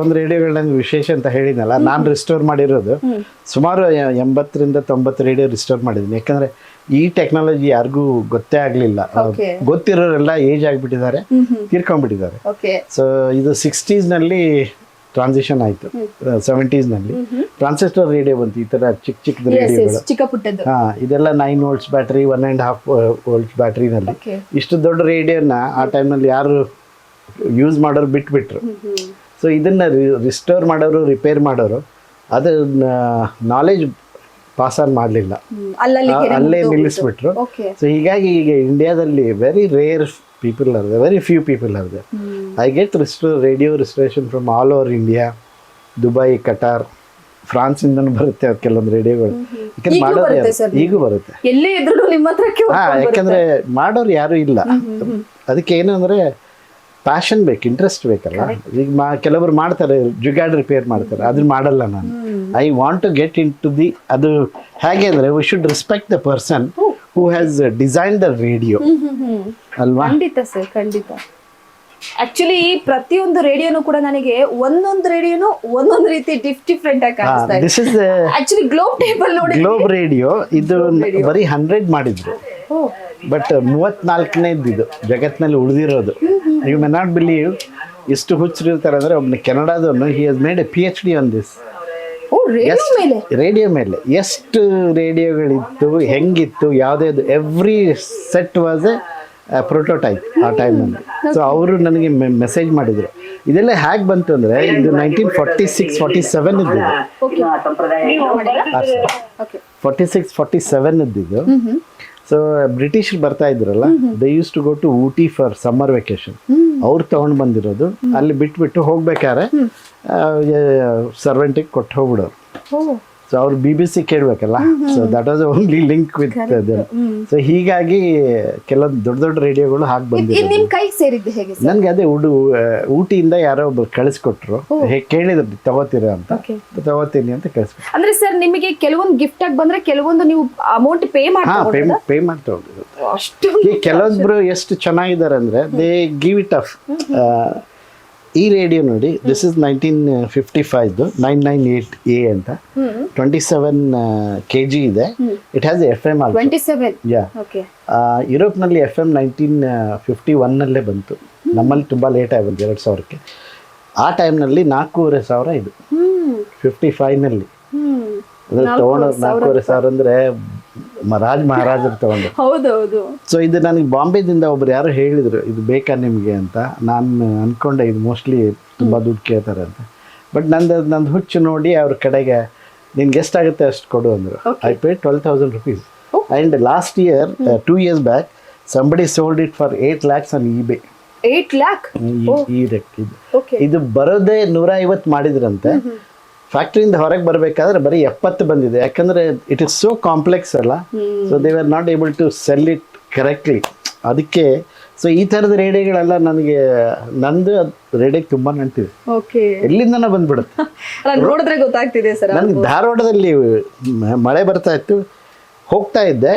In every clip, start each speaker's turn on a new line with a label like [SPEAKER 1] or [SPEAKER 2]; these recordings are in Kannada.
[SPEAKER 1] ಒಂದು ರೇಡಿಯೋಗಳು ನಂಗೆ ವಿಶೇಷ ಅಂತ ಹೇಳಿದ್ನಲ್ಲ ನಾನು ರಿಸ್ಟೋರ್ ಮಾಡಿರೋದು. ಸುಮಾರು ಎಂಬತ್ತರಿಂದ ತೊಂಬತ್ತು ರೇಡಿಯೋ ರಿಸ್ಟೋರ್ ಮಾಡಿದ್ದೀನಿ. ಯಾಕಂದ್ರೆ ಈ ಟೆಕ್ನಾಲಜಿ ಯಾರಿಗೂ ಗೊತ್ತೇ ಆಗಲಿಲ್ಲ. ಗೊತ್ತಿರೋರೆಲ್ಲ ಏಜ್ ಆಗಿಬಿಟ್ಟಿದ್ದಾರೆ ತೀರ್ಕೊಂಡ್ಬಿಟ್ಟಿದ್ದಾರೆ. ಸೊ ಇದು ಸಿಕ್ಸ್ಟೀಸ್ನಲ್ಲಿ ಟ್ರಾನ್ಸಿಷನ್ ಆಯಿತು. ಸೆವೆಂಟೀಸ್ನಲ್ಲಿ ಟ್ರಾನ್ಸಿಸ್ಟರ್ ರೇಡಿಯೋ ಬಂತು ಈ ಥರ ಚಿಕ್ಕ ಚಿಕ್ಕದ ರೇಡಿಯೋಗಳು. ಹಾ ಇದೆಲ್ಲ nine volts battery one and half volts ಬ್ಯಾಟ್ರಿನಲ್ಲಿ ಇಷ್ಟು ದೊಡ್ಡ ರೇಡಿಯೋನ ಆ ಟೈಮ್ನಲ್ಲಿ ಯಾರು ಯೂಸ್ ಮಾಡೋರು ಬಿಟ್ಬಿಟ್ರು. ಸೊ ಇದನ್ನ ರಿಸ್ಟೋರ್ ಮಾಡೋರು ರಿಪೇರ್ ಮಾಡೋರು ಅದನ್ನ ನಾಲೆಜ್ ಪಾಸ್ ಆನ್ ಮಾಡಲಿಲ್ಲ. ಅಲ್ಲೇ ನಿಲ್ಲಿಸ್ಬಿಟ್ರು. ಸೊ ಹೀಗಾಗಿ ಈಗ ಇಂಡಿಯಾದಲ್ಲಿ very rare people are very few people are there I get resto radio restoration from all over India Dubai Qatar France ಇಂದನೂ ಬರುತ್ತೆ ಅದು ಕೆಲವೊಂದು ರೇಡಿಯೋಗಳು ಯಾಕಂದ್ರೆ ಮಾಡೋರು ಈಗೂ ಬರುತ್ತೆ. ಯಾಕಂದ್ರೆ ಮಾಡೋರು ಯಾರು ಇಲ್ಲ. ಅದಕ್ಕೆ ಏನು ಅಂದ್ರೆ ಪ್ಯಾಷನ್ ಬೇಕು ಇಂಟ್ರೆಸ್ಟ್ ಬೇಕಲ್ಲ? ಈಗ ಮಾ ಕೆಲವರು ಮಾಡ್ತಾರೆ ಜುಗ್ಯಾಡ್ ರಿಪೇರ್ ಮಾಡ್ತಾರೆ ಅದನ್ನ ಮಾಡಲ್ಲ ನಾನು. I want to get in to the ಅದು ಹೇಗೆ ಅಂದರೆ we should respect the person who has design the radio ಅಲ್ವಾ?
[SPEAKER 2] ಖಂಡಿತ ಸರ್ ಖಂಡಿತ. ಆಕ್ಚುಲಿ ಪ್ರತಿಯೊಂದು ರೇಡಿಯೋನು ಕೂಡ ನನಗೆ ಒಂದೊಂದು ರೇಡಿಯೋನು ಒಂದೊಂದು ರೀತಿ ಡಿಫ್ ಡಿಫ್ರೆಂಟ್ ಆಗಿ ಕಾಣಿಸ್ತಾ ಇದೆ.
[SPEAKER 1] This is
[SPEAKER 2] actually globe table ನೋಡಿ.
[SPEAKER 1] ಗ್ಲೋಬ್ ರೇಡಿಯೋ ಇದು ಬರೀ ಹಂಡ್ರೆಡ್ ಮಾಡಿದ್ರು. ಬಟ್ ಮೂವತ್ನಾಲ್ಕನೇದು ಇದು ಜಗತ್ತಿನಲ್ಲಿ ಉಳಿದಿರೋದು. ಯು ಮೆ ನಾಟ್ ಬಿಲೀವ್ ಎಷ್ಟು ಹುಚ್ಚಿರ್ತಾರೆ ಅಂದರೆ ಒಬ್ಬನ ಕೆನಡಾದವನು he has made a P H D on this
[SPEAKER 2] radio ಮೇಲೆ?
[SPEAKER 1] ಎಷ್ಟು ರೇಡಿಯೋಗಳಿತ್ತು ಹೆಂಗಿತ್ತು ಯಾವುದೇ every set was a prototype ಆ ಟೈಮಲ್ಲಿ ಸೊ ಅವರು ನನಗೆ ಮೆಸೇಜ್ ಮಾಡಿದರು. ಇದೆಲ್ಲ ಹೇಗೆ ಬಂತು ಅಂದರೆ ಇದು nineteen forty six forty seven ಇದ್ದಿದ್ದು ಫಾರ್ಟಿ ಸಿಕ್ಸ್ ಫಾರ್ಟಿ ಸೆವೆನ್ ಇದ್ದಿದ್ದು. ಸೊ ಬ್ರಿಟಿಷ್ ಬರ್ತಾ ಇದ್ರಲ್ಲ they use to go to Ooty for summer vacation ಅವ್ರು ತಗೊಂಡು ಬಂದಿರೋದು ಅಲ್ಲಿ ಬಿಟ್ಬಿಟ್ಟು ಹೋಗ್ಬೇಕಾದ್ರೆ ಸರ್ವೆಂಟಿಗೆ ಕೊಟ್ಟು ಹೋಗ್ಬಿಡೋರು. ಸೊ ಅವ್ರು B B C ಕೇಳಬೇಕಲ್ಲ? So that was only link with so ಹೀಗಾಗಿ ಕೆಲವೊಂದು ದೊಡ್ಡ ದೊಡ್ಡ ರೇಡಿಯೋಗಳು ಹಾಕಿ
[SPEAKER 2] ಬಂದಿದೆ
[SPEAKER 1] ಬಂದಿರೋದು.
[SPEAKER 2] ನಿಮ್ ಕೈ ಸೇರಿದ್ದು ಹೇಗೆ ಸರ್?
[SPEAKER 1] ನನಗೆ ಅದೇ ಉಡು ಊಟಿಯಿಂದ ಯಾರೋ ಒಬ್ರು ಕಳಿಸ್ಕೊಟ್ರು. ಹೇ ಕೇಳಿದ್ರು ತಗೋತೀರಾ ಅಂತ. ತಗೋತೀನಿ ಅಂತ ಕಳಿಸ್ಕೊಟ್ರು.
[SPEAKER 2] ಅಂದ್ರೆ ಸರ್ ನಿಮಗೆ ಕೆಲವೊಂದು ಗಿಫ್ಟ್ ಆಗಿ ಬಂದ್ರೆ ಕೆಲವೊಂದು ನೀವು ಅಮೌಂಟ್ ಪೇ
[SPEAKER 1] ಮಾಡಿ ಪೇ
[SPEAKER 2] ಮಾಡ್ತಾ ಅಷ್ಟು
[SPEAKER 1] ಕೆಲವೊಬ್ರು ಎಷ್ಟು ಚೆನ್ನಾಗಿದ್ದಾರೆ ಅಂದ್ರೆ ದೇ ಗಿವ್ ಇಟ್ ಅಫ್ ಈ ರೇಡಿಯೋ ನೋಡಿ ದಿಸ್ ಇಸ್ ನೈನ್ಟೀನ್ ಫಿಫ್ಟಿ ಫೈವ್ದು ನೈನ್ ನೈನ್ ಏಟ್ ಎ ಅಂತ ಟ್ವೆಂಟಿ ಸೆವೆನ್ ಕೆ ಜಿ ಇದೆ it has F
[SPEAKER 2] M
[SPEAKER 1] yeah ಯುರೋಪ್ನಲ್ಲಿ ಎಫ್ ಎಂ ನೈನ್ಟೀನ್ ಫಿಫ್ಟಿ ಒನ್ನಲ್ಲೇ ಬಂತು. ನಮ್ಮಲ್ಲಿ ತುಂಬ ಲೇಟ್ ಆಗಿ ಬಂತು ಎರಡು ಸಾವಿರಕ್ಕೆ. ಆ ಟೈಮ್ನಲ್ಲಿ ನಾಲ್ಕೂವರೆ ಸಾವಿರ ಇದು. ಫಿಫ್ಟಿ ಫೈವ್ನಲ್ಲಿ ತೊಗೊಂಡು ನಾಲ್ಕೂವರೆ ಸಾವಿರ ಅಂದರೆ ರಾಜ್ ಮಹಾರಾಜರು ತಗೊಂಡು
[SPEAKER 2] ಹೌದೌದು.
[SPEAKER 1] ಸೊ ಇದು ನನಗೆ ಬಾಂಬೆದಿಂದ ಒಬ್ರು ಯಾರು ಹೇಳಿದರು ಇದು ಬೇಕಾ ನಿಮಗೆ ಅಂತ? ನಾನು ಅಂದ್ಕೊಂಡೆ ಇದು ಮೋಸ್ಟ್ಲಿ ತುಂಬ ದುಡ್ಡು ಕೇಳ್ತಾರೆ ಅಂತ. ಬಟ್ ನಂದು ನಂದು ಹುಚ್ಚು ನೋಡಿ ಅವ್ರ ಕಡೆಗೆ ನಿನ್ಗೆ ಎಷ್ಟಾಗುತ್ತೆ ಅಷ್ಟು ಕೊಡು ಅಂದರು. I pay twelve thousand rupees and last year two years back somebody sold it for eight lakhs on eBay
[SPEAKER 2] eight lakh
[SPEAKER 1] ಈ ಇದು. ಇದು ಬರೋದೇ ನೂರ ಐವತ್ತು ಮಾಡಿದ್ರಂತೆ ಫ್ಯಾಕ್ಟ್ರಿಯಿಂದ ಹೊರಗೆ ಬರಬೇಕಾದ್ರೆ ಬರೀ ಎಪ್ಪತ್ತು ಬಂದಿದೆ. ಯಾಕಂದ್ರೆ ಇಟ್ ಇಸ್ ಸೋ ಕಾಂಪ್ಲೆಕ್ಸ್ ಅಲ್ಲ. So they are not able to sell it correctly ಅದಕ್ಕೆ ಸೊ ಈ ಥರದ ರೇಡಿಯೋಗಳೆಲ್ಲ ನನಗೆ ನಂದು ರೇಡಿಯೋ ತುಂಬ ನಂಟಿದೆ
[SPEAKER 2] ಓಕೆ.
[SPEAKER 1] ಎಲ್ಲಿಂದನೂ ಬಂದ್ಬಿಡುತ್ತೆ.
[SPEAKER 2] ನೋಡಿದ್ರೆ ಗೊತ್ತಾಗ್ತಿದೆ ಸರ್
[SPEAKER 1] ನನಗೆ ಧಾರವಾಡದಲ್ಲಿ ಮಳೆ ಬರ್ತಾ ಇತ್ತು. ಹೋಗ್ತಾ ಇದ್ದೆ.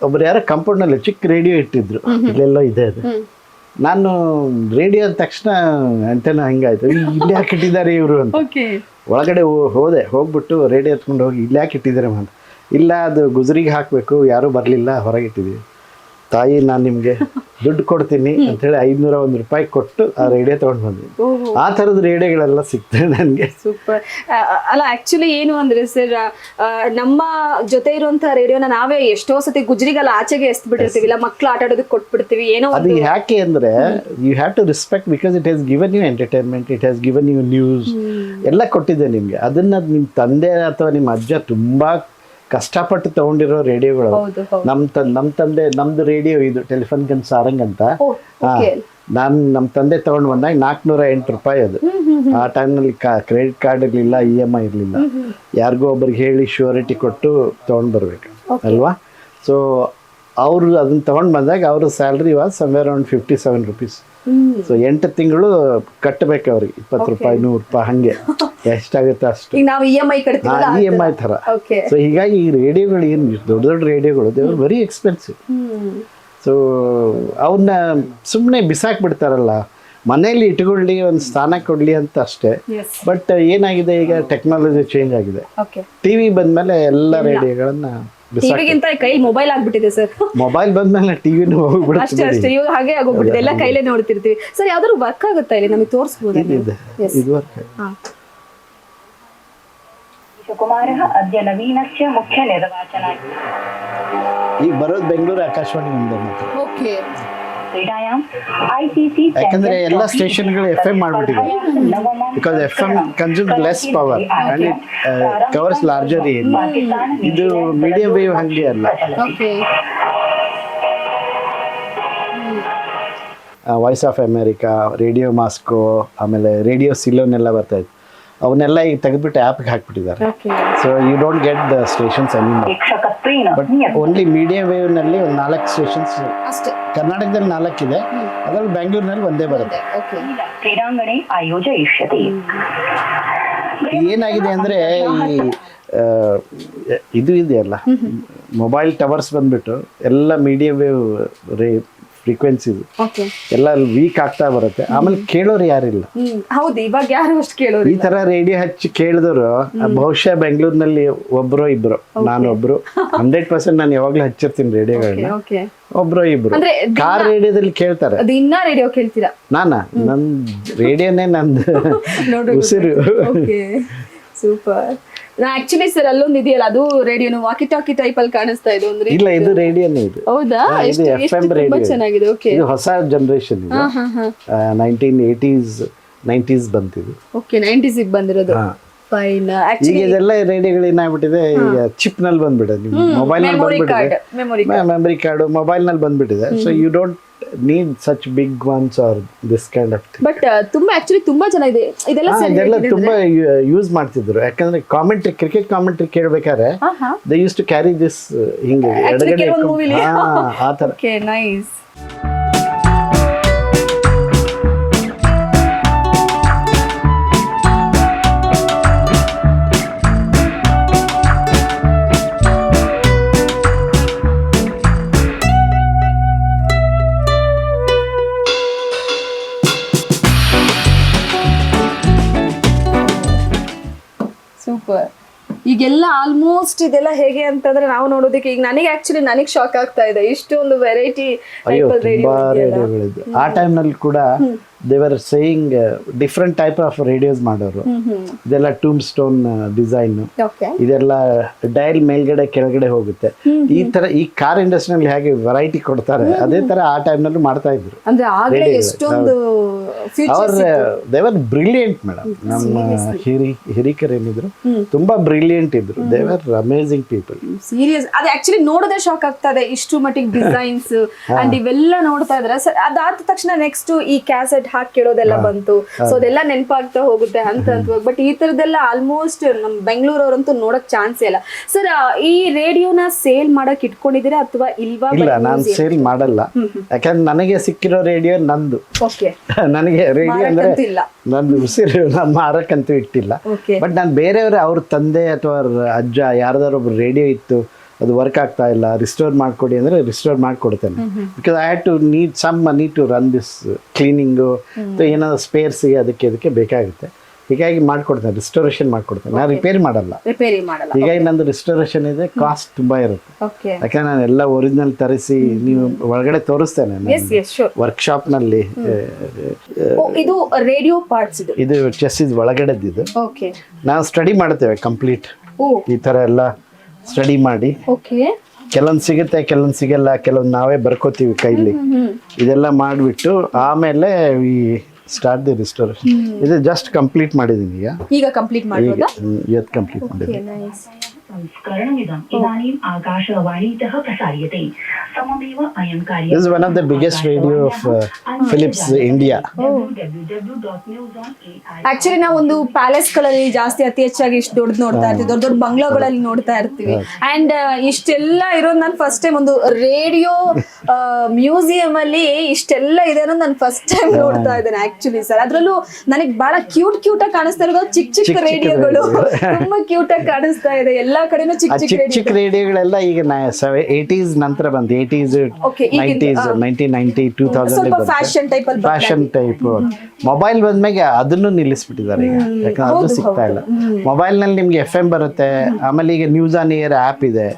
[SPEAKER 1] ಒಬ್ರು ಯಾರೋ ಕಂಪೌಂಡ್ನಲ್ಲಿ ಚಿಕ್ಕ ರೇಡಿಯೋ ಇಟ್ಟಿದ್ರು. ಇಲ್ಲೆಲ್ಲ ಇದೆ ಅದು. ನಾನು ರೇಡಿಯೋ ಅಂದ ತಕ್ಷಣ ಅಂತೇನೋ ಹಂಗಾಯ್ತು. ಇಲ್ಲಿ ಯಾಕೆ ಇಟ್ಟಿದ್ದಾರೆ ಇವರು? ಅಂತ. ಒಳಗಡೆ ಹೋದೆ. ಹೋಗ್ಬಿಟ್ಟು ರೇಡಿಯೋ ಎತ್ಕೊಂಡು ಹೋಗಿ ಇಲ್ಲಿ ಯಾಕೆ ಇಟ್ಟಿದ್ದಾರೆ? ಅಂತ. ಇಲ್ಲ ಅದು ಗುಜರಿಗೆ ಹಾಕಬೇಕು. ಯಾರೂ ಬರಲಿಲ್ಲ. ಹೊರಗೆ ಇಟ್ಟಿದ್ದೀವಿ. ತಾಯಿ ನಾನು ನಿಮಗೆ ದುಡ್ಡು ಕೊಡ್ತೀನಿ ಅಂತೇಳಿ ಐದುನೂರ ಒಂದು ರೂಪಾಯಿ ಕೊಟ್ಟು ಆ ರೇಡಿಯೋ ತಗೊಂಡು ಬಂದ್ವಿ. ಆ ಥರದ ರೇಡಿಯೋಗಳೆಲ್ಲ ಸಿಗ್ತದೆ ನನಗೆ.
[SPEAKER 2] ಸೂಪರ್. ಅಲ್ಲ ಆಕ್ಚುಲಿ ಏನು ಅಂದ್ರೆ ಸರ್ ನಮ್ಮ ಜೊತೆ ಇರುವಂಥ ರೇಡಿಯೋನ ನಾವೇ ಎಷ್ಟೋ ಸತಿ ಗುಜರಿಗೆಲ್ಲ ಆಚೆಗೆ ಎಸ್ ಬಿಟ್ಟಿರ್ತೀವಿ ಇಲ್ಲ ಮಕ್ಳು ಆಟ ಆಡೋದಕ್ಕೆ ಕೊಟ್ಬಿಡ್ತೀವಿ ಏನೋ
[SPEAKER 1] ಅದು ಯಾಕೆ ಅಂದ್ರೆ you have to respect because it has given you entertainment it has given you news ಎಲ್ಲ ಕೊಟ್ಟಿದೆ ನಿಮಗೆ. ಅದನ್ನ ನಿಮ್ಮ ತಂದೆ ಅಥವಾ ನಿಮ್ಮ ಅಜ್ಜ ತುಂಬಾ ಕಷ್ಟಪಟ್ಟು ತಗೊಂಡಿರೋ ರೇಡಿಯೋಗಳು. ನಮ್ಮ ತ ನಮ್ಮ ತಂದೆ ನಮ್ದು ರೇಡಿಯೋ ಇದು ಟೆಲಿಫೋನ್ ಗನ್ ಸಾರಂಗ್ ಅಂತ. ನಾನು ನಮ್ಮ ತಂದೆ ತಗೊಂಡು ಬಂದಾಗ ನಾಲ್ಕುನೂರ ಎಂಟು ರೂಪಾಯಿ ಅದು. ಆ ಟೈಮ್ನಲ್ಲಿ ಕಾ ಕ್ರೆಡಿಟ್ ಕಾರ್ಡ್ ಇರಲಿಲ್ಲ ಇ ಎಂ ಐ ಇರಲಿಲ್ಲ. ಯಾರಿಗೋ ಒಬ್ರಿಗೆ ಹೇಳಿ ಶ್ಯೂರಿಟಿ ಕೊಟ್ಟು ತೊಗೊಂಡು ಬರ್ಬೇಕು ಅಲ್ವಾ? ಸೊ ಅವರು ಅದನ್ನ ತೊಗೊಂಡು ಬಂದಾಗ ಅವ್ರ salary was somewhere around fifty seven rupees so ಎಂಟು ತಿಂಗಳು ಕಟ್ಟಬೇಕು ಅವ್ರಿಗೆ ಇಪ್ಪತ್ತು ರೂಪಾಯಿ ನೂರು ರೂಪಾಯಿ ಹಾಗೆ. ಎಷ್ಟಾಗುತ್ತೆ ಅಷ್ಟು.
[SPEAKER 2] ಈಗ ನಾವು ಇ ಎಂ ಐ ಕಟ್ತೀವಲ್ಲ
[SPEAKER 1] ಇ ಎಂ ಐ ಥರ.
[SPEAKER 2] ಓಕೆ
[SPEAKER 1] ಸೊ ಹೀಗಾಗಿ ಈ ರೇಡಿಯೋಗಳು ಏನು ದೊಡ್ಡ ದೊಡ್ಡ ರೇಡಿಯೋಗಳು they are very expensive so ಅವನ್ನ ಸುಮ್ಮನೆ ಬಿಸಾಕ್ಬಿಡ್ತಾರಲ್ಲ. ಮನೆಯಲ್ಲಿ ಇಟ್ಕೊಳ್ಳಿ ಒಂದು ಸ್ಥಾನ ಕೊಡಲಿ ಅಂತ ಅಷ್ಟೇ. ಬಟ್ ಏನಾಗಿದೆ ಈಗ ಟೆಕ್ನಾಲಜಿ ಚೇಂಜ್ ಆಗಿದೆ.
[SPEAKER 2] ಓಕೆ
[SPEAKER 1] ಟಿವಿ ಬಂದ್ಮೇಲೆ ಎಲ್ಲ ರೇಡಿಯೋಗಳನ್ನು
[SPEAKER 2] ಟಿವಿಗಿಂತ ಕೈ ಮೊಬೈಲ್ ಆಗ್ಬಿಟ್ಟಿದೆ ಸರ್
[SPEAKER 1] ಮೊಬೈಲ್ ಬಂದ್ಮೇಲೆ ಟಿವಿ
[SPEAKER 2] ಅಷ್ಟೇ ಅಷ್ಟೇ. ಇವಾಗ ಹಾಗೆ ಆಗೋಗ್ಬಿಟ್ಟಿದೆ ಎಲ್ಲ ಕೈಲೇ ನೋಡ್ತಿರ್ತೀವಿ. ಸರ್ ಯಾವ್ದಾದ್ರು ವರ್ಕ್ ಆಗುತ್ತಾ ಇಲ್ಲಿ? ನಮಗೆ ತೋರಿಸ್ಬೋದು ಕುಮಾರಃ
[SPEAKER 3] ಅದ್ಯ ನವೀನಸ್ಯ ಮುಖ್ಯ ನಿರ್ವಾಚನ.
[SPEAKER 1] ಈಗ ಬರೋದು ಬೆಂಗಳೂರು ಆಕಾಶವಾಣಿ ಮುಂದೆ
[SPEAKER 2] ಓಕೆ
[SPEAKER 1] ಯಾಕಂದ್ರೆ ಎಲ್ಲ ಸ್ಟೇಷನ್ಗಳು F M ಮಾಡ್ಬಿಟ್ಟಿದೆ. Because F M consume less power and it covers larger area ಇದು ಮೀಡಿಯಂ ವೇವ್ ಹಂಗೆ ಅಲ್ಲ. Voice of America radio Moscow ಆಮೇಲೆ ರೇಡಿಯೋ ಸಿಲೋನ್ ಎಲ್ಲ ಬರ್ತಾ ಇತ್ತು. ಅವನ್ನೆಲ್ಲ ಈಗ ತೆಗೆದ್ಬಿಟ್ಟು ಆ್ಯಪ್ಗೆ ಹಾಕ್ಬಿಟ್ಟಿದ್ದಾರೆ. So you don't get the stations any but only medium ವೇವ್ನಲ್ಲಿ ಒಂದು ನಾಲ್ಕು ಸ್ಟೇಷನ್ಸ್
[SPEAKER 2] ಅಷ್ಟೇ.
[SPEAKER 1] ಕರ್ನಾಟಕದಲ್ಲಿ ನಾಲ್ಕಿದೆ ಅದರಲ್ಲಿ ಬೆಂಗಳೂರಿನಲ್ಲಿ ಒಂದೇ ಬರುತ್ತೆ.
[SPEAKER 3] ಕ್ರೀಡಾಂಗಣೆ
[SPEAKER 1] ಏನಾಗಿದೆ ಅಂದರೆ ಈ ಇದು ಇದೆಯಲ್ಲ? ಮೊಬೈಲ್ ಟವರ್ಸ್ ಬಂದ್ಬಿಟ್ಟು ಎಲ್ಲ ಮೀಡಿಯಂ ವೇವ್ ರೇ ಫ್ರೀಕ್ವೆನ್ಸಿ
[SPEAKER 2] ಓಕೆ
[SPEAKER 1] ಎಲ್ಲ ವೀಕ್ ಆಗ್ತಾ ಬರುತ್ತೆ. ಆಮೇಲೆ ಕೇಳೋರು ಯಾರಿಲ್ಲ.
[SPEAKER 2] ಹೌದು ಇವಾಗ ಯಾರು ಅಷ್ಟು ಕೇಳೋರು
[SPEAKER 1] ಈ ತರ ರೇಡಿಯೋ ಹಚ್ಚಿ ಕೇಳಿದವರು ಬಹುಶಃ ಬೆಂಗಳೂರಿನಲ್ಲಿ ಒಬ್ರು ಇಬ್ರು ನಾನೊಬ್ರು. ಹಂಡ್ರೆಡ್ ಪರ್ಸೆಂಟ್ ನಾನು ಯಾವಾಗ್ಲೂ ಹಚ್ಚಿರ್ತೀನಿ ರೇಡಿಯೋಗಳನ್ನ ಒಬ್ರು ಇಬ್ರು. ಕಾರ್ ರೇಡಿಯೋದಲ್ಲಿ ಕೇಳ್ತಾರೆ.
[SPEAKER 2] ಇನ್ನ ರೇಡಿಯೋ ಕೇಳ್ತೀರಾ?
[SPEAKER 1] ನಾನಾ? ನನ್ ರೇಡಿಯೋನೇ ನಂದು ಉಸಿರು.
[SPEAKER 2] ಸೂಪರ್ ನಾ ಆಕ್ಚುಲಿ ಸರ್ ಅಲ್ಲೊಂದು ಇದೆಯಲ್ಲ ಅದು ರೇಡಿಯೋನು ವಾಕಿ ಟಾಕಿ ಟೈಪ್ ಅಲ್ಲಿ ಕಾಣಿಸ್ತಾ ಇದೆ ಒಂದು
[SPEAKER 1] ಇಲ್ಲ ಇದು ರೇಡಿಯೋನೇ ಇದು.
[SPEAKER 2] ಹೌದಾ?
[SPEAKER 1] ಇದು
[SPEAKER 2] ಎಷ್ಟು
[SPEAKER 1] ಎಫ್
[SPEAKER 2] ಎಷ್ಟು
[SPEAKER 1] ಎಂ
[SPEAKER 2] ತುಂಬಾ
[SPEAKER 1] ರೇಡಿಯೋ
[SPEAKER 2] ಚೆನ್ನಾಗಿದೆ ಓಕೆ
[SPEAKER 1] ಇದು ಹೊಸ ಜನರೇಷನ್ ಇದು.
[SPEAKER 2] ಹಾ ಹಾ
[SPEAKER 1] ಬಂತಿದೆ.
[SPEAKER 2] ಓಕೆ ನೈಂಟೀಸ್ ಬಂದಿರೋದು. ಫೈನ್
[SPEAKER 1] ಈಗ
[SPEAKER 2] ಆಕ್ಚುಲಿ
[SPEAKER 1] ಇದೆಲ್ಲ ರೇಡಿಯೋಗಳು ಏನಾಗ್ಬಿಟ್ಟಿದೆ ಈಗ ಚಿಪ್ನಲ್ಲಿ ಬಂದ್ಬಿಟ್ಟಿದೆ ನಿಮ್ಮ ಮೊಬೈಲ್ನಲ್ಲಿ
[SPEAKER 2] ಮೆಮೊರಿ ಕಾರ್ಡ್ ಮೆಮರಿ
[SPEAKER 1] ಕಾರ್ಡು ಮೊಬೈಲ್ನಲ್ಲಿ ಬಂದ್ಬಿಟ್ಟಿದೆ. So you don't need such big ones are this kind of
[SPEAKER 2] but ತುಂಬಾ ಆಕ್ಚುಲಿ ತುಂಬಾ ಚೆನ್ನಾಗಿದೆ ಇದೆಲ್ಲ ಸರ್
[SPEAKER 1] ಇದೆಲ್ಲ ತುಂಬಾ ಯೂಸ್ ಮಾಡ್ತಿದ್ರು. ಯಾಕಂದ್ರೆ commentary cricket commentary ಕೇಳ್ಬೇಕಾದ್ರೆ they use to carry this ಹಿಂಗೆ
[SPEAKER 2] Actually
[SPEAKER 1] ಎಡಗಡೆ
[SPEAKER 2] ಕೆಲವೊಂದು
[SPEAKER 1] ಇಟ್ಕೊಂಡು-
[SPEAKER 2] movie ಲಿ.
[SPEAKER 1] ಹಾ, ಆ ತರ
[SPEAKER 2] ಓಕೆ ನೈಸ್ ಇದೆಲ್ಲ ಹೇಗೆ ಅಂತಂದ್ರೆ ನಾವು ನೋಡೋದಕ್ಕೆ ಈಗ ನನಗೆ ಆಕ್ಚುಲಿ ನನಗೆ ಶಾಕ್ ಆಗ್ತಾ ಇದೆ. ಇಷ್ಟೊಂದು ವೆರೈಟಿ
[SPEAKER 1] ಅಯ್ಯೋ ತುಂಬಾ ರೇಡಿಯೋಗಳಿದ್ದು ಆ ಟೈಮ್ನಲ್ಲಿ they were saying different type of radios ಮಾಡೋರು. ಇದೆಲ್ಲ ಟೂಮ್ ಸ್ಟೋನ್ ಡಿಸೈನ್ ಇದೆಲ್ಲ ಡೈಲ್ ಮೇಲ್ಗಡೆ ಕೆಳಗಡೆ ಹೋಗುತ್ತೆ. ಈ ತರ ಈ ಕಾರ್ ಇಂಡಸ್ಟ್ರಿನಲ್ಲಿ ಹೇಗೆ ವೆರೈಟಿ ಕೊಡ್ತಾರೆ ಅದೇ ತರ ಆ ಟೈಮ್ನಲ್ಲಿ ಮಾಡ್ತಾ ಇದ್ರು.
[SPEAKER 2] ಅಂದ್ರೆ ಆಗ್ಲೇ ಎಷ್ಟೊಂದು
[SPEAKER 1] ಅವ್ರ ದೇವರ್ ಬ್ರಿಲಿಯಂಟ್ ಮೇಡಮ್ ನಮ್ಮ ಹಿರಿ ಹಿರಿಕರ್ ಏನಿದ್ರು ತುಂಬಾ ಬ್ರಿಲಿಯಂಟ್ ಇದ್ರು. They were amazing people
[SPEAKER 2] serious ಅದು ಆಕ್ಚುಲಿ ನೋಡದೆ ಶಾಕ್ ಆಗ್ತದೆ ಇಷ್ಟು ಮಟ್ಟಿಗೆ ಡಿಸೈನ್ಸ್ ಅಂಡ್ ಇವೆಲ್ಲ ನೋಡ್ತಾ ಇದ್ರೆ ಸರ್ ಅದಾದ ತಕ್ಷಣ ನೆಕ್ಸ್ಟ್ ಈ ಕ್ಯಾಸೆಟ್ ಹಾಕಿ ಕೇಳೋದೆಲ್ಲ ಬಂತು. ಸೊ ಅದೆಲ್ಲ ನೆನಪಾಗ್ತಾ ಹೋಗುತ್ತೆ ಅಂತ ಅಂತ ಬಟ್ ಈ ತರದೆಲ್ಲ ಆಲ್ಮೋಸ್ಟ್ ನಮ್ ಬೆಂಗಳೂರವ್ರಂತೂ ನೋಡಕ್ ಚಾನ್ಸ್ ಇಲ್ಲ. ಸರ್ ಈ ರೇಡಿಯೋನ ಸೇಲ್ ಮಾಡಕ್ ಇಟ್ಕೊಂಡಿದ್ದೀರಾ ಅಥವಾ ಇಲ್ವಾ
[SPEAKER 1] ಇಲ್ಲ ನಾನು ಸೇಲ್ ಮಾಡಲ್ಲ. ಯಾಕಂದ್ರೆ ನನಗೆ ಸಿಕ್ಕಿರೋ ರೇಡಿಯೋ ನಂದು.
[SPEAKER 2] ಓಕೆ
[SPEAKER 1] ನನಗೆ ರೇಡಿಯೋ ಅಂದ್ರೆ ನಂದು ಉಸಿರು ನಾನು ಮಾರಕ್ಕಂತೂ ಇಟ್ಟಿಲ್ಲ. ಬಟ್ ನಾನು ಬೇರೆಯವ್ರ ಅವ್ರ ತಂದೆ ಅಥವಾ ಅವ್ರ ಅಜ್ಜ ಯಾರ್ದಾರು ಒಬ್ರು ರೇಡಿಯೋ ಇತ್ತು ಅದು ವರ್ಕ್ ಆಗ್ತಾ ಇಲ್ಲ ರಿಸ್ಟೋರ್ ಮಾಡಿಕೊಡಿ ಅಂದರೆ restore ಮಾಡಿಕೊಡ್ತೇನೆ. Because I had to need some money to run this cleaning ಅಥವಾ ಏನಾದರೂ ಸ್ಪೇರ್ಸಿಗೆ ಅದಕ್ಕೆ ಅದಕ್ಕೆ ಬೇಕಾಗುತ್ತೆ. ಹೀಗಾಗಿ ಮಾಡ್ಕೊಡ್ತೇನೆ ರಿಸ್ಟೋರೇಷನ್ ಮಾಡ್ಕೊಡ್ತೇನೆ. ನಾನು ರಿಪೇರಿ ಮಾಡಲ್ಲ.
[SPEAKER 2] ರಿಪೇರಿ ಮಾಡಲ್ಲ.
[SPEAKER 1] ಹೀಗಾಗಿ ನಂದು ರಿಸ್ಟೋರೇಷನ್ ಇದೆ ಕಾಸ್ಟ್ ತುಂಬ ಇರುತ್ತೆ. ಯಾಕಂದ್ರೆ ನಾನು ಎಲ್ಲ ಒರಿಜಿನಲ್ ತರಿಸಿ ನೀವು ಒಳಗಡೆ ತೋರಿಸ್ತೇನೆ ವರ್ಕ್ಶಾಪ್ನಲ್ಲಿ
[SPEAKER 2] ಇದು ರೇಡಿಯೋ ಪಾರ್ಟ್ಸ್ ಇದು.
[SPEAKER 1] ಇದು ಚೆಸ್ ಇದು ಒಳಗಡೆದಿದ್ದು.
[SPEAKER 2] ಓಕೆ
[SPEAKER 1] ನಾವು ಸ್ಟಡಿ ಮಾಡ್ತೇವೆ ಕಂಪ್ಲೀಟ್ ಈ ಥರ ಎಲ್ಲ ಸ್ಟಡಿ ಮಾಡಿ.
[SPEAKER 2] ಓಕೆ
[SPEAKER 1] ಕೆಲವೊಂದು ಸಿಗುತ್ತೆ ಕೆಲವೊಂದು ಸಿಗಲ್ಲ ಕೆಲವೊಂದು ನಾವೇ ಬರ್ಕೋತೀವಿ ಕೈಲಿ. ಇದೆಲ್ಲ ಮಾಡಿಬಿಟ್ಟು ಆಮೇಲೆ ಈ ಸ್ಟಾರ್ಟ್ ದಿ ರೆಸ್ಟೋರೇಷನ್ ಇದು ಜಸ್ಟ್ ಕಂಪ್ಲೀಟ್ ಮಾಡಿದ್ದೀನಿ ಈಗ.
[SPEAKER 2] ಈಗ ಕಂಪ್ಲೀಟ್
[SPEAKER 1] ಇವತ್ತು ಕಂಪ್ಲೀಟ್ ಮಾಡಿದ್ದೀನಿ
[SPEAKER 3] This
[SPEAKER 1] is one of the biggest radio of uh, Philips uh,
[SPEAKER 3] India.
[SPEAKER 2] Actually ನಾವು ಒಂದು ಪ್ಯಾಲೇಸ್ಗಳಲ್ಲಿ ಜಾಸ್ತಿ ಅತಿ ಹೆಚ್ಚಾಗಿ ಇಷ್ಟು ದೊಡ್ಡ ನೋಡ್ತಾ ಇರ್ತೀವಿ. ದೊಡ್ಡ ದೊಡ್ಡ ಬಂಗ್ಲೋಗಳಲ್ಲಿ ನೋಡ್ತಾ ಇರ್ತೀವಿ. ಅಂಡ್ uh, ಇಷ್ಟೆಲ್ಲ ಇರೋದು ನಾನು ಫಸ್ಟ್ ಟೈಮ್ ಒಂದು ರೇಡಿಯೋ ಮ್ಯೂಸಿಯಂ ಅಲ್ಲಿ ಇಷ್ಟೆಲ್ಲ ಇದೆ ಅನ್ನೋದು ನಾನು ಫಸ್ಟ್ ಟೈಮ್ ನೋಡ್ತಾ ಇದ್ದೇನೆ ಆಕ್ಚುಲಿ ಸರ್ ಅದರಲ್ಲೂ ನನಗೆ ಬಹಳ ಕ್ಯೂಟ್ ಕ್ಯೂಟ್ ಆಗಿ ಕಾಣಿಸ್ತಾ ಇರೋದು ಚಿಕ್ಕ ಚಿಕ್ಕ ರೇಡಿಯೋಗಳು ತುಂಬಾ ಕ್ಯೂಟ್ ಆಗಿ ಕಾಣಿಸ್ತಾ ಇದೆ. ಎಲ್ಲ ಕಡೆನೂ ಚಿಕ್ಕ ಚಿಕ್ಕ
[SPEAKER 1] ರೇಡಿಯೋಗಳೆಲ್ಲ ಈಗ ಏಟೀಸ್ ನಂತರ ಬಂತು. Eighties nineties. Nineteen ninety two thousand
[SPEAKER 2] fashion type
[SPEAKER 1] fashion type mobile ಬಂದ್ಮೇಲೆ ಅದನ್ನು ನಿಲ್ಲಿಸ್ಬಿಟ್ಟಿದ್ದಾರೆ ಈಗ. ಯಾಕಂದ್ರೆ ಅದು ಸಿಗ್ತಾ ಇಲ್ಲ. ಮೊಬೈಲ್ನಲ್ಲಿ ನಿಮ್ಗೆ ಎಫ್ ಎಂ ಬರುತ್ತೆ. ಆಮೇಲೆ ಈಗ ನ್ಯೂಸ್ ಆನ್ ಇಯರ್ ಆ್ಯಪ್ ಇದೆ.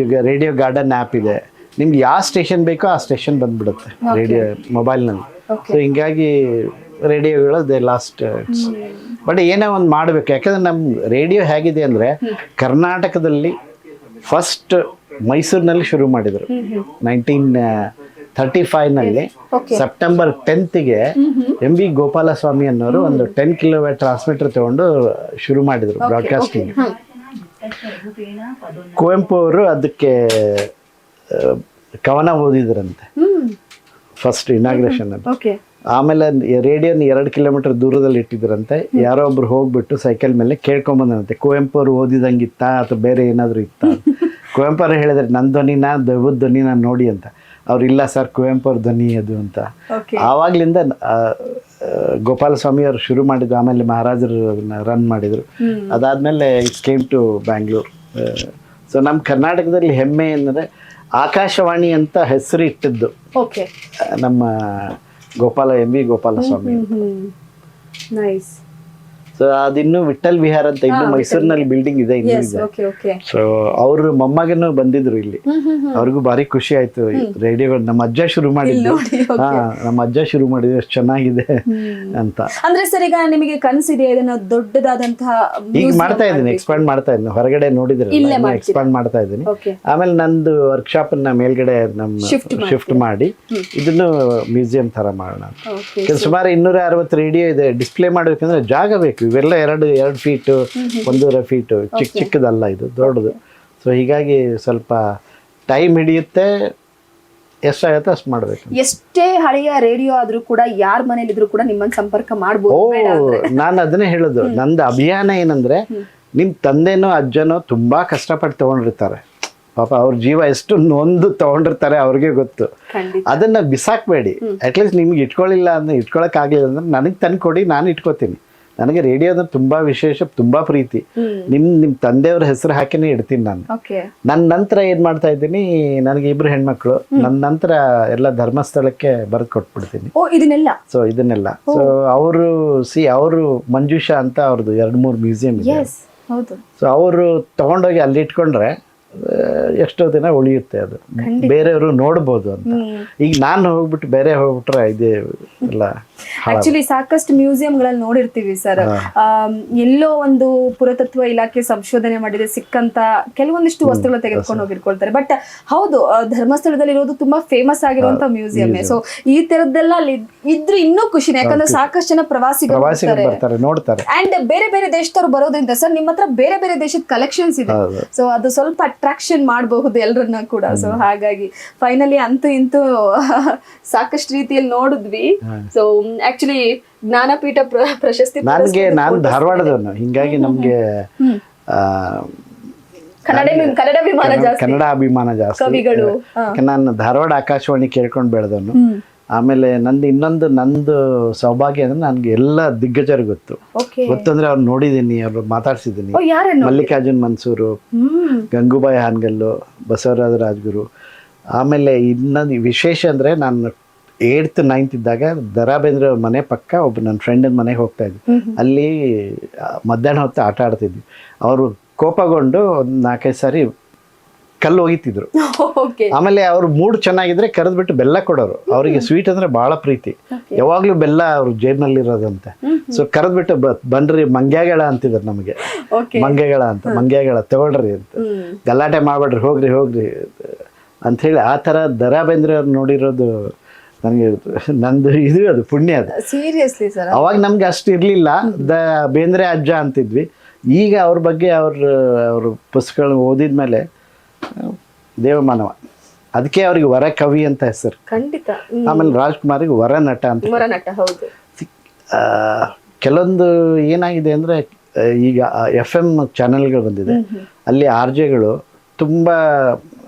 [SPEAKER 1] ಈಗ ರೇಡಿಯೋ ಗಾರ್ಡನ್ ಆ್ಯಪ್ ಇದೆ. ನಿಮ್ಗೆ ಯಾವ ಸ್ಟೇಷನ್ ಬೇಕೋ ಆ ಸ್ಟೇಷನ್ ಬಂದ್ಬಿಡುತ್ತೆ. ರೇಡಿಯೋ ಮೊಬೈಲ್ನಲ್ಲಿ ಸೊ ಹಿಂಗಾಗಿ ರೇಡಿಯೋಗಳು ದೇ ಲಾಸ್ಟ್ ಬಟ್ ಏನೋ ಒಂದು ಮಾಡಬೇಕು ಯಾಕಂದ್ರೆ ನಮ್ಮ ರೇಡಿಯೋ ಹೇಗಿದೆ ಅಂದರೆ ಕರ್ನಾಟಕದಲ್ಲಿ ಫಸ್ಟ್ ಮೈಸೂರಿನಲ್ಲಿ ಶುರು ಮಾಡಿದರು. ನೈನ್ಟೀನ್ ತರ್ಟಿ ಫೈವ್ನಲ್ಲಿ ಸೆಪ್ಟೆಂಬರ್ ಟೆಂತ್ಗೆ ಎಂ ಬಿ ಗೋಪಾಲಸ್ವಾಮಿ ಅನ್ನೋರು ಒಂದು ಟೆನ್ ಕಿಲೋಮೀಟರ್ ಟ್ರಾನ್ಸ್ಮಿಟರ್ ತಗೊಂಡು ಶುರು ಮಾಡಿದರು ಬ್ರಾಡ್ಕಾಸ್ಟಿಂಗ್ ಕುವೆಂಪು ಅವರು ಅದಕ್ಕೆ ಕವನ ಓದಿದ್ರಂತೆ. ಫಸ್ಟ್ ಇನಾಗ್ರೇಷನ್
[SPEAKER 2] ಓಕೆ
[SPEAKER 1] ಆಮೇಲೆ ರೇಡಿಯೋನ ಎರಡು ಕಿಲೋಮೀಟರ್ ದೂರದಲ್ಲಿ ಇಟ್ಟಿದ್ರಂತೆ ಯಾರೋ ಒಬ್ರು ಹೋಗ್ಬಿಟ್ಟು ಸೈಕಲ್ ಮೇಲೆ ಕೇಳ್ಕೊಂಬಂದಂತೆ ಕುವೆಂಪು ಅವರು ಓದಿದಂಗಿತ್ತ ಅಥವಾ ಬೇರೆ ಏನಾದರೂ ಇತ್ತ? ಕುವೆಂಪು ಅವರು ಹೇಳಿದ್ರೆ ನನ್ನ ಧ್ವನಿನ ದೈವದ ಧ್ವನಿನ ನೋಡಿ ಅಂತ. ಅವ್ರು ಇಲ್ಲ ಸರ್ ಕುವೆಂಪು ಅವ್ರ ಧ್ವನಿ ಅದು ಅಂತ. ಆವಾಗ್ಲಿಂದ ಗೋಪಾಲಸ್ವಾಮಿ ಅವರು ಶುರು ಮಾಡಿದ್ರು. ಆಮೇಲೆ ಮಹಾರಾಜರು ಅದನ್ನ ರನ್ ಮಾಡಿದ್ರು. ಅದಾದ್ಮೇಲೆ it's came to Bangalore so ನಮ್ಮ ಕರ್ನಾಟಕದಲ್ಲಿ ಹೆಮ್ಮೆ ಅಂದರೆ ಆಕಾಶವಾಣಿ ಅಂತ ಹೆಸರು ಇಟ್ಟಿದ್ದು.
[SPEAKER 2] ಓಕೆ
[SPEAKER 1] ನಮ್ಮ Gopala M V Gopalaswamy
[SPEAKER 2] hmm nice
[SPEAKER 1] so ಅದಿನ್ನು Vittal Vihar ಅಂತ ಇನ್ನು ಮೈಸೂರಿನಲ್ಲಿ ಬಿಲ್ಡಿಂಗ್ ಇದೆ ಇನ್ನು ಇದೆ. ಸೊ ಅವರು ಮೊಮ್ಮಗನು ಬಂದಿದ್ರು ಇಲ್ಲಿ. ಅವ್ರಿಗೂ ಭಾರಿ ಖುಷಿ ಆಯ್ತು ರೇಡಿಯೋ ನಮ್ಮ ಅಜ್ಜ ಶುರು ಮಾಡಿದ್ದು.
[SPEAKER 2] ನೋಡಿ,
[SPEAKER 1] ಹಾ ನಮ್ಮ ಅಜ್ಜ ಶುರು ಮಾಡಿದ್ರು ಅಷ್ಟು ಚೆನ್ನಾಗಿದೆ ಅಂತ.
[SPEAKER 2] ಅಂದ್ರೆ ಸರ್ ಈಗ ನಿಮಗೆ ಕನಸಿದೆ ಇದನ್ನ ದೊಡ್ಡದಾದಂತಹ
[SPEAKER 1] ಈಗ ಮಾಡ್ತಾ ಇದ್ದೀನಿ ಎಕ್ಸ್ಪಾಂಡ್ ಮಾಡ್ತಾ ಇದ್ದೀನಿ. ಹೊರಗಡೆ ನೋಡಿದ್ರೆ
[SPEAKER 2] ಎಕ್ಸ್ಪ್ಯಾಂಡ್
[SPEAKER 1] ಎಕ್ಸ್ಪಾಂಡ್ ಮಾಡ್ತಾ ಇದ್ದೀನಿ. ಆಮೇಲೆ ನಂದು ವರ್ಕ್ಶಾಪ್ನ ಮೇಲ್ಗಡೆ ನಮ್ಮ ಶಿಫ್ಟ್ ಮಾಡಿ. ಇದನ್ನು ಮ್ಯೂಸಿಯಂ ತರ ಮಾಡೋಣ ಸುಮಾರು ಇನ್ನೂರ ಅರವತ್ತು ರೇಡಿಯೋ ಇದೆ. ಡಿಸ್ಪ್ಲೇ ಮಾಡ್ಬೇಕಂದ್ರೆ ಜಾಗ ಬೇಕು. ಇವೆಲ್ಲ ಎರಡು ಎರಡು ಫೀಟು ಒಂದೂವರೆ ಫೀಟು ಚಿಕ್ಕ ಚಿಕ್ಕದಲ್ಲ ಇದು ದೊಡ್ಡದು. ಸೊ ಹೀಗಾಗಿ ಸ್ವಲ್ಪ ಟೈಮ್ ಹಿಡಿಯುತ್ತೆ ಎಷ್ಟಾಗತ್ತೆ ಅಷ್ಟು ಮಾಡಬೇಕು.
[SPEAKER 2] ಎಷ್ಟೇ ಹಳೆಯ ರೇಡಿಯೋ ಆದರೂ ಕೂಡ ಯಾರ ಮನೇಲಿದ್ರು ಕೂಡ ನಿಮ್ಮನ್ನು ಸಂಪರ್ಕ
[SPEAKER 1] ಓ
[SPEAKER 2] ಮಾಡಬಹುದು
[SPEAKER 1] ನಾನು ಅದನ್ನೇ ಹೇಳೋದು. ನಂದು ಅಭಿಯಾನ ಏನಂದ್ರೆ ನಿಮ್ಮ ತಂದೆನೋ ಅಜ್ಜನೋ ತುಂಬಾ ಕಷ್ಟಪಟ್ಟು ತಗೊಂಡಿರ್ತಾರೆ. ಪಾಪ ಅವ್ರ ಜೀವ ಎಷ್ಟು ನೊಂದು ತಗೊಂಡಿರ್ತಾರೆ ಅವ್ರಿಗೆ ಗೊತ್ತು.
[SPEAKER 2] ಅದನ್ನು
[SPEAKER 1] ಅದನ್ನ ಬಿಸಾಕ್ಬೇಡಿ. ಅಟ್ಲೀಸ್ಟ್ ನಿಮ್ಗೆ ಇಟ್ಕೊಳ್ಳಿಲ್ಲ ಅಂದ್ರೆ ಇಟ್ಕೊಳಕ್ಕಾಗಲಿಲ್ಲ ಅಂದ್ರೆ ನನಗೆ ತಂದು ಕೊಡಿ ನಾನು ಇಟ್ಕೋತೀನಿ. ನನಗೆ ರೇಡಿಯೋ ಅಂದ್ರೆ ತುಂಬಾ ವಿಶೇಷ ತುಂಬಾ ಪ್ರೀತಿ. ನಿಮ್ ನಿಮ್ ತಂದೆಯವ್ರ ಹೆಸರು ಹಾಕಿನೇ ಇಡ್ತೀನಿ ನಾನು. ನನ್ನ ನಂತರ ಏನ್ ಮಾಡ್ತಾ ಇದ್ದೀನಿ ನನಗೆ ಇಬ್ರು ಹೆಣ್ಮಕ್ಳು. ನನ್ನ ನಂತರ ಎಲ್ಲ ಧರ್ಮಸ್ಥಳಕ್ಕೆ ಬರೆದು ಕೊಟ್ಬಿಡ್ತೀನಿ. ಸೊ ಇದನ್ನೆಲ್ಲ. ಸೊ ಅವರು ಸಿ ಅವರು ಮಂಜುಷಾ ಅಂತ ಅವ್ರದ್ದು ಎರಡು ಮೂರು ಮ್ಯೂಸಿಯಂ ಇದೆ. ಸೊ ಅವರು ತಗೊಂಡೋಗಿ ಅಲ್ಲಿ ಇಟ್ಕೊಂಡ್ರೆ ಎಷ್ಟೋ ದಿನ ಉಳಿಯುತ್ತೆ ಅದು. ಬೇರೆಯವರು ನೋಡ್ಬೋದು ಅಂತ. ಈಗ ನಾನು ಹೋಗ್ಬಿಟ್ಟು ಬೇರೆ ಹೋಗ್ಬಿಟ್ರೆ ಇದೇ ಎಲ್ಲ
[SPEAKER 2] ಆಕ್ಚುಲಿ ಸಾಕಷ್ಟು ಮ್ಯೂಸಿಯಂಗಳಲ್ಲಿ ನೋಡಿರ್ತೀವಿ ಸರ್ ಎಲ್ಲೋ ಒಂದು ಪುರಾತತ್ವ ಇಲಾಖೆ ಸಂಶೋಧನೆ ಮಾಡಿದ್ರೆ ಸಿಕ್ಕಂತ ಕೆಲವೊಂದಿಷ್ಟು ವಸ್ತುಗಳು ತೆಗೆದುಕೊಂಡು ಹೋಗಿರ್ಕೊಳ್ತಾರೆ. ಬಟ್ ಹೌದು ಧರ್ಮಸ್ಥಳದಲ್ಲಿ ಇರೋದು ತುಂಬಾ ಫೇಮಸ್ ಆಗಿರುವಂತ ಮ್ಯೂಸಿಯಂ ಸೊ ಈ ತರದ್ದೆಲ್ಲ ಅಲ್ಲಿ ಇದ್ರೆ ಇನ್ನೂ ಖುಷಿ ಯಾಕಂದ್ರೆ ಸಾಕಷ್ಟು ಜನ ಪ್ರವಾಸಿಗರು
[SPEAKER 1] ಬರ್ತಾರೆ. ನೋಡ್ತಾರೆ.
[SPEAKER 2] ಅಂಡ್ ಬೇರೆ ಬೇರೆ ದೇಶದವ್ರು ಬರೋದ್ರಿಂದ ಸರ್ ನಿಮ್ಮ ಹತ್ರ ಬೇರೆ ಬೇರೆ ದೇಶದ ಕಲೆಕ್ಷನ್ಸ್ ಇದೆ. ಸೊ ಅದು ಸ್ವಲ್ಪ ಅಟ್ರಾಕ್ಷನ್ ಮಾಡಬಹುದು ಎಲ್ಲರನ್ನ ಕೂಡ. ಸೊ ಹಾಗಾಗಿ ಫೈನಲಿ ಅಂತೂ ಇಂತೂ ಸಾಕಷ್ಟು ರೀತಿಯಲ್ಲಿ ನೋಡಿದ್ವಿ. ಸೊ ಆಕ್ಚುಲಿ ಜ್ಞಾನಪೀಠ ಪ್ರಶಸ್ತಿ
[SPEAKER 1] ನನಗೆ ನಾನು ಧಾರವಾಡದವನು. ಹಿಂಗಾಗಿ ನಮಗೆ
[SPEAKER 2] ಕನ್ನಡ
[SPEAKER 1] ಅಭಿಮಾನ ಜಾಸ್ತಿ.
[SPEAKER 2] ಕವಿಗಳು,
[SPEAKER 1] ನಾನು ಧಾರವಾಡ ಆಕಾಶವಾಣಿ ಕೇಳ್ಕೊಂಡು ಬೆಳೆದವನು. ಆಮೇಲೆ ನಂದು ಇನ್ನೊಂದು ನಂದು ಸೌಭಾಗ್ಯ ಅಂದ್ರೆ ನನಗೆ ಎಲ್ಲ ದಿಗ್ಗಜರು ಗೊತ್ತು. ಗೊತ್ತಂದ್ರೆ ಅವ್ರು ನೋಡಿದ್ದೀನಿ ಅವ್ರು ಮಾತಾಡ್ಸಿದ್ದೀನಿ ಮಲ್ಲಿಕಾರ್ಜುನ್ ಮನ್ಸೂರು ಗಂಗೂಬಾಯಿ ಹಾನ್ಗಲ್ಲು ಬಸವರಾಜ ರಾಜ್ಗುರು. ಆಮೇಲೆ ಇನ್ನೊಂದು ವಿಶೇಷ ಅಂದರೆ ನಾನು ಏಯ್ತ್ ನೈನ್ತ್ ಇದ್ದಾಗ ದರಾ ಬೇಂದ್ರೆ ಅವ್ರ ಮನೆ ಪಕ್ಕ ಒಬ್ಬ ನನ್ನ ಫ್ರೆಂಡಿನ ಮನೆಗೆ ಹೋಗ್ತಾ ಇದ್ವಿ. ಅಲ್ಲಿ ಮಧ್ಯಾಹ್ನ ಹೊತ್ತು ಆಟ ಆಡ್ತಿದ್ವಿ. ಅವರು ಕೋಪಗೊಂಡು ಒಂದು ನಾಲ್ಕೈದು ಸಾರಿ ಕಲ್ಲು ಒಗಿತಿದ್ರು. ಆಮೇಲೆ ಅವ್ರ ಮೂಡ್ ಚೆನ್ನಾಗಿದ್ರೆ ಕರೆದ್ಬಿಟ್ಟು ಬೆಲ್ಲ ಕೊಡೋರು. ಅವರಿಗೆ ಸ್ವೀಟ್ ಅಂದ್ರೆ ಬಹಳ ಪ್ರೀತಿ. ಯಾವಾಗ್ಲೂ ಬೆಲ್ಲ ಅವ್ರ ಜೇಬ್ನಲ್ಲಿರೋದಂತೆ. ಸೊ ಕರೆದ್ಬಿಟ್ಟು ಬನ್ರಿ ಮಂಗ್ಯಾಗಳ ಅಂತಿದ್ರು ನಮಗೆ. ಮಂಗ್ಯಗಳ ಅಂತ ಮಂಗ್ಯಾಗಳ ತಗೊಳ್ರಿ ಅಂತ. ಗಲಾಟೆ ಮಾಡ್ಬೇಡ್ರಿ ಹೋಗ್ರಿ ಹೋಗ್ರಿ ಹೇಳಿ ಆ ಥರ ದರಾ ಬೇಂದ್ರೆ ಅವ್ರು ನೋಡಿರೋದು ನನಗೆ ನಂದು ಇದು ಅದು ಪುಣ್ಯ ಅದು.
[SPEAKER 2] ಸೀರಿಯಸ್ಲಿ ಸರ್
[SPEAKER 1] ಅವಾಗ ನಮ್ಗೆ ಅಷ್ಟು ಇರಲಿಲ್ಲ. ದ ಬೇಂದ್ರೆ ಅಜ್ಜ ಅಂತಿದ್ವಿ. ಈಗ ಅವ್ರ ಬಗ್ಗೆ ಅವ್ರ ಅವ್ರ ಪುಸ್ತಕಗಳನ್ನ ಓದಿದ್ಮೇಲೆ ದೇವಮಾನವ. ಅದಕ್ಕೆ ಅವ್ರಿಗೆ ವರ ಕವಿ ಅಂತ ಹೆಸರು.
[SPEAKER 2] ಖಂಡಿತ.
[SPEAKER 1] ಆಮೇಲೆ ರಾಜ್ಕುಮಾರಿಗೆ ವರ ನಟ ಅಂತ.
[SPEAKER 2] ವರ ನಟ ಹೌದು.
[SPEAKER 1] ಕೆಲವೊಂದು ಏನಾಗಿದೆ ಅಂದರೆ ಈಗ ಎಫ್ ಎಂ ಚಾನೆಲ್ಗಳು ಬಂದಿದೆ. ಅಲ್ಲಿ ಆರ್ ಜೆಗಳು ತುಂಬ